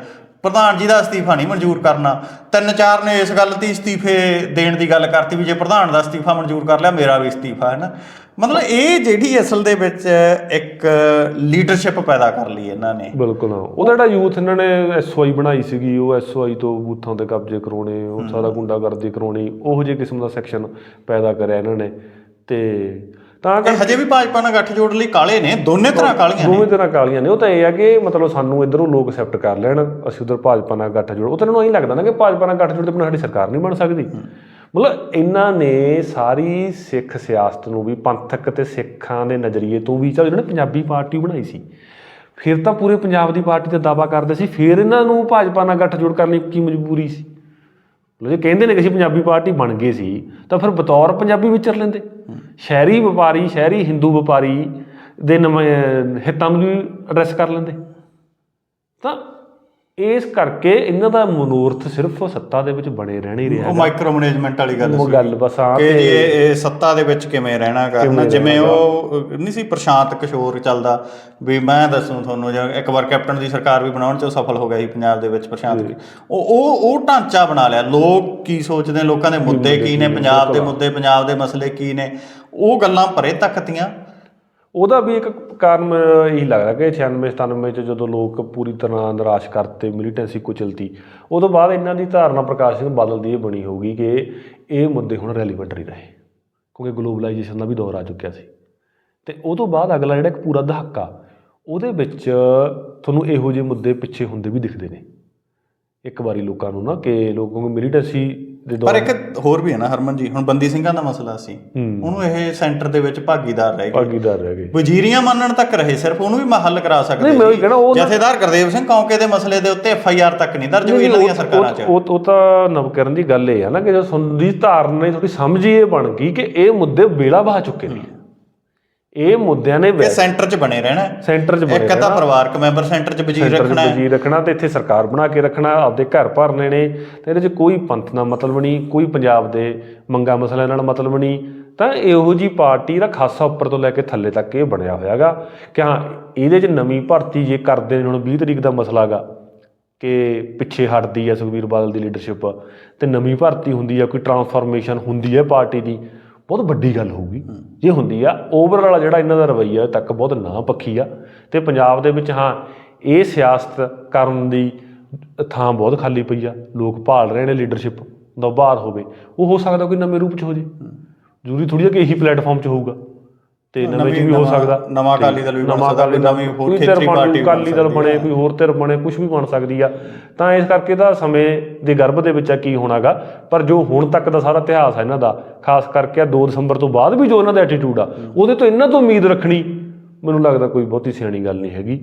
ਪ੍ਰਧਾਨ ਜੀ ਦਾ ਅਸਤੀਫਾ ਨਹੀਂ ਮਨਜ਼ੂਰ ਕਰਨਾ। ਤਿੰਨ ਚਾਰ ਨੇ ਇਸ ਗੱਲ ਤੇ ਅਸਤੀਫੇ ਦੇਣ ਦੀ ਗੱਲ ਕਰਤੀ ਵੀ ਜੇ ਪ੍ਰਧਾਨ ਦਾ ਅਸਤੀਫਾ ਮਨਜ਼ੂਰ ਕਰ ਲਿਆ ਮੇਰਾ ਵੀ ਅਸਤੀਫਾ ਹੈ ਨਾ। ਮਤਲਬ ਇਹ ਜਿਹੜੀ ਅਸਲ ਦੇ ਵਿੱਚ ਇੱਕ ਲੀਡਰਸ਼ਿਪ ਪੈਦਾ ਕਰ ਲਈ ਇਹਨਾਂ ਨੇ। ਬਿਲਕੁਲ। ਉਹਦਾ ਜਿਹੜਾ ਯੂਥ ਇਹਨਾਂ ਨੇ ਐਸਓਆਈ ਬਣਾਈ ਸੀਗੀ ਉਹ ਐਸਓਆਈ ਤੋਂ ਬੂਥਾਂ ਤੇ ਕਬਜ਼ੇ ਕਰਾਉਣੇ ਉਹ ਸਾਰਾ ਗੁੰਡਾਗਰਦੀ ਕਰਾਉਣੀ ਉਹੋ ਜਿਹੇ ਕਿਸਮ ਦਾ ਸੈਕਸ਼ਨ ਪੈਦਾ ਕਰਿਆ ਇਹਨਾਂ ਨੇ। ਤੇ ਤਾਂ ਇਹ ਹਜੇ ਵੀ ਭਾਜਪਾ ਨਾਲ ਗੱਠਜੋੜ ਲਈ ਕਾਲੇ ਨੇ ਦੋਨੇ ਤਰ੍ਹਾਂ ਕਾਲੀਆਂ ਨੇ। ਦੋਵੇਂ ਤਰ੍ਹਾਂ ਕਾਲੀਆਂ ਨੇ। ਉਹ ਤਾਂ ਇਹ ਆ ਕਿ ਮਤਲਬ ਸਾਨੂੰ ਇਧਰੋਂ ਲੋਕ ਅਕਸੈਪਟ ਕਰ ਲੈਣ ਅਸੀਂ ਉਧਰ ਭਾਜਪਾ ਨਾਲ ਗੱਠ ਜੋੜ ਉਹ ਤਾਂ ਇਹਨਾਂ ਨੂੰ ਐਂ ਲੱਗਦਾ ਨਾ ਕਿ ਭਾਜਪਾ ਨਾਲ ਗੱਠ ਜੋੜ ਤੇ ਬਿਨਾਂ ਸਾਡੀ ਸਰਕਾਰ ਨਹੀਂ ਬਣ ਸਕਦੀ। ਮਤਲਬ ਇਹਨਾਂ ਨੇ ਸਾਰੀ ਸਿੱਖ ਸਿਆਸਤ ਨੂੰ ਵੀ, ਪੰਥਕ ਤੇ ਸਿੱਖਾਂ ਦੇ ਨਜ਼ਰੀਏ ਤੋਂ ਵੀ, ਚੱਲ ਜਿਹਨਾਂ ਨੇ ਪੰਜਾਬੀ ਪਾਰਟੀ ਬਣਾਈ ਸੀ, ਫਿਰ ਤਾਂ ਪੂਰੇ ਪੰਜਾਬ ਦੀ ਪਾਰਟੀ ਤੇ ਦਾਵਾ ਕਰਦੇ ਸੀ, ਫਿਰ ਇਹਨਾਂ ਨੂੰ ਭਾਜਪਾ ਨਾਲ ਗੱਠਜੋੜ ਕਰਨ ਲਈ ਕੀ ਮਜਬੂਰੀ ਸੀ? ਮਤਲਬ ਜੇ ਕਹਿੰਦੇ ਨੇ ਕਿ ਅਸੀਂ ਪੰਜਾਬੀ ਪਾਰਟੀ ਬਣ ਗਏ ਸੀ, ਤਾਂ ਫਿਰ ਬਤੌਰ ਪੰਜਾਬੀ ਵਿਚਰ ਲੈਂਦੇ। ਸ਼ਹਿਰੀ ਵਪਾਰੀ, ਸ਼ਹਿਰੀ ਹਿੰਦੂ ਵਪਾਰੀ ਦੇ ਨਵੇਂ ਹਿੱਤਾਂ ਨੂੰ ਵੀ ਐਡਰੈਸ ਕਰ ਲੈਂਦੇ। ਤਾਂ ਇਸ ਕਰਕੇ ਇਹਨਾਂ ਦਾ ਮਨੋਰਥ ਸਿਰਫ ਸੱਤਾ ਦੇ ਵਿੱਚ ਬਣੇ ਰਹਿਣੇ ਹੀ ਰਿਹਾ ਉਹ ਮਾਈਕਰੋ ਮੈਨੇਜਮੈਂਟ ਵਾਲੀ ਗੱਲ ਉਹ ਸੀ ਗੱਲ ਬਸ ਆ ਕਿ ਤੇ ਇਹ ਸੱਤਾ ਦੇ ਵਿੱਚ ਕਿਵੇਂ ਰਹਿਣਾ ਕਰਨਾ ਜਿਵੇਂ ਉਹ ਨਹੀਂ ਸੀ ਪ੍ਰਸ਼ਾਂਤ ਕਿਸ਼ੋਰ ਚੱਲਦਾ ਵੀ ਮੈਂ ਦੱਸੂ ਤੁਹਾਨੂੰ ਜਾਂ ਇੱਕ ਵਾਰ ਕੈਪਟਨ ਦੀ ਸਰਕਾਰ ਵੀ ਬਣਾਉਣ ਚ ਉਹ ਸਫਲ ਹੋ ਗਿਆ ਸੀ ਪੰਜਾਬ ਦੇ ਵਿੱਚ ਪ੍ਰਸ਼ਾਂਤ ਉਹ ਉਹ ਉਹ ਢਾਂਚਾ ਬਣਾ ਲਿਆ। ਲੋਕ ਕੀ ਸੋਚਦੇ ਲੋਕਾਂ ਦੇ ਮੁੱਦੇ ਕੀ ਨੇ ਪੰਜਾਬ ਦੇ ਮੁੱਦੇ ਪੰਜਾਬ ਦੇ ਮਸਲੇ ਕੀ ਨੇ ਉਹ ਗੱਲਾਂ ਭਰੇ ਤੱਕਤੀਆਂ। ਉਹਦਾ ਵੀ ਇੱਕ ਕਾਰਨ ਇਹੀ ਲੱਗਦਾ ਕਿ 96 97 ਚ ਜਦੋਂ ਲੋਕ ਪੂਰੀ ਤਰ੍ਹਾਂ ਨਿਰਾਸ਼ ਕਰਤੇ ਮਿਲੀਟੈਂਸੀ ਕੁਚਲਤੀ, ਉਦੋਂ ਬਾਅਦ ਇਹਨਾਂ ਦੀ ਧਾਰਨਾ ਪ੍ਰਕਾਸ਼ ਸਿੰਘ ਬਾਦਲ ਦੀ ਇਹ ਬਣੀ ਹੋਊਗੀ ਕਿ ਇਹ ਮੁੱਦੇ ਹੁਣ ਰੈਲੀਵੈਂਟ ਨਹੀਂ ਰਹੇ। ਕਿਉਂਕਿ ਗਲੋਬਲਾਈਜੇਸ਼ਨ ਦਾ ਵੀ ਦੌਰ ਆ ਚੁੱਕਿਆ ਸੀ। ਤੇ ਉਹ ਤੋਂ ਬਾਅਦ ਅਗਲਾ ਜਿਹੜਾ ਇੱਕ ਪੂਰਾ ਦਹਾਕਾ, ਉਹਦੇ ਵਿੱਚ ਤੁਹਾਨੂੰ ਇਹੋ ਜਿਹੇ ਮੁੱਦੇ ਪਿੱਛੇ ਹੁੰਦੇ ਵੀ ਦਿਖਦੇ ਨੇ। ਇੱਕ ਵਾਰੀ ਲੋਕਾਂ ਨੂੰ ਨਾ ਕਿ ਲੋਕਾਂ ਨੂੰ ਮਿਲੀਟੈਂਸੀ ਦੇ ਪਰ ਇੱਕ ਹੋਰ ਵੀ ਹੈ ਨਾ ਹਰਮਨ ਜੀ ਹੁਣ ਬੰਦੀ ਸਿੰਘਾਂ ਦਾ ਮਸਲਾ ਸੀ। ਹੂੰ। ਉਹਨੂੰ ਇਹ ਸੈਂਟਰ ਦੇ ਵਿੱਚ ਭਾਗੀਦਾਰ ਰਹਿ ਗਏ। ਭਾਗੀਦਾਰ ਰਹਿ ਗਏ। ਵਜ਼ੀਰੀਆਂ ਮੰਨਣ ਤੱਕ ਰਹੇ ਸਿਰਫ ਉਹਨੂੰ ਵੀ ਮ- ਹੱਲ ਕਰਾ ਸਕਦੇ ਨਹੀਂ, ਮੈਂ ਸੀ। ਕਹਿਣਾ ਉਹ ਨਾ- ਜਥੇਦਾਰ ਗੁਰਦੇਵ ਸਿੰਘ ਕੌਂਕੇ ਦੇ ਮਸਲੇ ਦੇ ਉੱਤੇ ਐਫ ਆਈ ਆਰ ਤੱਕ ਨਹੀਂ ਦਰਜ ਹੋਈ ਇਹਨਾਂ ਦੀਆਂ ਸਰਕਾਰਾਂ 'ਚ। ਉਹ ਉਹ ਤਾਂ ਨਵਕਰਨ ਦੀ ਗੱਲ ਇਹ ਆ ਨਾ ਕਿ ਜਦੋਂ ਸੁਣਦੀ ਧਾਰਨਾ ਹੀ ਥੋੜੀ ਸਮਝ ਹੀ ਇਹ ਬਣ ਗਈ ਕਿ ਇਹ ਮੁੱਦੇ ਬੇਲਾ ਬਹਾ ਚੁੱਕੇ ਨੇ। ਇਹ ਮੁੱਦਿਆਂ ਨੇ ਇਹ ਸੈਂਟਰ 'ਚ ਬਣੇ ਰਹਿਣਾ ਹੈ। ਸੈਂਟਰ 'ਚ ਬਣੇ ਇੱਕ ਤਾਂ ਪਰਿਵਾਰਕ ਮੈਂਬਰ ਸੈਂਟਰ 'ਚ ਵਜ਼ੀਰ ਸੈਂਟਰ 'ਚ ਰੱਖਣਾ ਹੈ। ਵਜ਼ੀਰ ਰੱਖਣਾ ਤੇ ਇੱਥੇ ਸਰਕਾਰ ਬਣਾ ਕੇ ਰੱਖਣਾ ਆਪਦੇ ਘਰ ਭਰਨੇ ਨੇ ਤੇ ਇਹਦੇ 'ਚ ਕੋਈ ਪੰਥ ਨਾਲ ਮਤਲਬ ਨਹੀਂ ਕੋਈ ਪੰਜਾਬ ਦੇ ਮੰਗਾ ਮਸਲਿਆਂ ਨਾਲ ਮਤਲਬ ਨਹੀਂ। ਤਾਂ ਇਹੋ ਜੀ ਪਾਰਟੀ ਦਾ ਖਾਸਾ ਉੱਪਰ ਤੋਂ ਲੈ ਕੇ ਥੱਲੇ ਤੱਕ ਇਹ ਬਣਿਆ ਹੋਇਆਗਾ ਕਿ ਹਾਂ ਇਹਦੇ 'ਚ ਨਵੀਂ ਭਰਤੀ ਜੇ ਕਰਦੇ ਨੇ ਹੁਣ 20 ਤਰੀਕ ਦਾ ਮਸਲਾਗਾ ਕਿ ਪਿੱਛੇ ਹਟਦੀ ਹੈ ਸੁਖਬੀਰ ਬਾਦਲ ਦੀ ਲੀਡਰਸ਼ਿਪ ਤੇ ਨਵੀਂ ਭਰਤੀ ਹੁੰਦੀ ਆ ਕੋਈ ਟਰਾਂਸਫਾਰਮੇਸ਼ਨ ਹੁੰਦੀ ਹੈ ਪਾਰਟੀ ਦੀ। ਬਹੁਤ ਵੱਡੀ ਗੱਲ ਹੋਊਗੀ। ਜੇ ਹੁੰਦੀ ਆ ਓਵਰਆਲ ਵਾਲਾ ਜਿਹੜਾ ਇਹਨਾਂ ਦਾ ਰਵੱਈਆ ਤੱਕ ਬਹੁਤ ਨਾ ਪੱਖੀ ਆ ਤੇ ਪੰਜਾਬ ਦੇ ਵਿੱਚ ਹਾਂ ਇਹ ਸਿਆਸਤ ਕਰਨ ਦੀ ਥਾਂ ਬਹੁਤ ਖਾਲੀ ਪਈ ਆ। ਲੋਕ ਭਾਲ ਰਹੇ ਨੇ ਲੀਡਰਸ਼ਿਪ ਦਾ ਉਭਾਰ ਹੋਵੇ ਉਹ ਹੋ ਸਕਦਾ ਕੋਈ ਨਵੇਂ ਰੂਪ ਚ ਹੋ ਜੇ। ਜ਼ਰੂਰੀ ਥੋੜੀ ਹੈ ਕਿ ਇਹੀ ਪਲੇਟਫਾਰਮ ਚ ਹੋਊਗਾ। ਤੇ ਨਵੇਂ ਚ ਵੀ ਹੋ ਸਕਦਾ। ਨਵਾਂ ਅਕਾਲੀ ਦਲ ਵੀ ਬਣ ਸਕਦਾ, ਨਵੀਂ ਹੋਰ ਖੇਤਰੀ ਬਣ ਪਾਰਟੀ ਅਕਾਲੀ ਦਲ ਬਣੇ। ਕੋਈ ਹੋਰ ਧਿਰ ਬਣੇ ਕੁਝ ਵੀ ਬਣ ਸਕਦੀ ਆ। ਤਾਂ ਇਸ ਕਰਕੇ ਦਾ ਸਮੇਂ ਦੇ ਗਰਭ ਦੇ ਵਿੱਚ ਆ ਕੀ ਹੋਣਾਗਾ। ਪਰ ਜੋ ਹੁਣ ਤੱਕ ਦਾ ਸਾਰਾ ਇਤਿਹਾਸ ਹੈ ਇਹਨਾਂ ਦਾ ਖਾਸ ਕਰਕੇ ਆ 2 ਦਸੰਬਰ ਤੋਂ ਬਾਅਦ ਵੀ ਜੋ ਇਹਨਾਂ ਦਾ ਐਟੀਟਿਊਡ ਆ ਉਹਦੇ ਤੋਂ ਇਹਨਾਂ ਤੋਂ ਉਮੀਦ ਰੱਖਣੀ ਮੈਨੂੰ ਲੱਗਦਾ ਕੋਈ ਬਹੁਤੀ ਸਿਆਣੀ ਗੱਲ ਨਹੀਂ ਹੈਗੀ।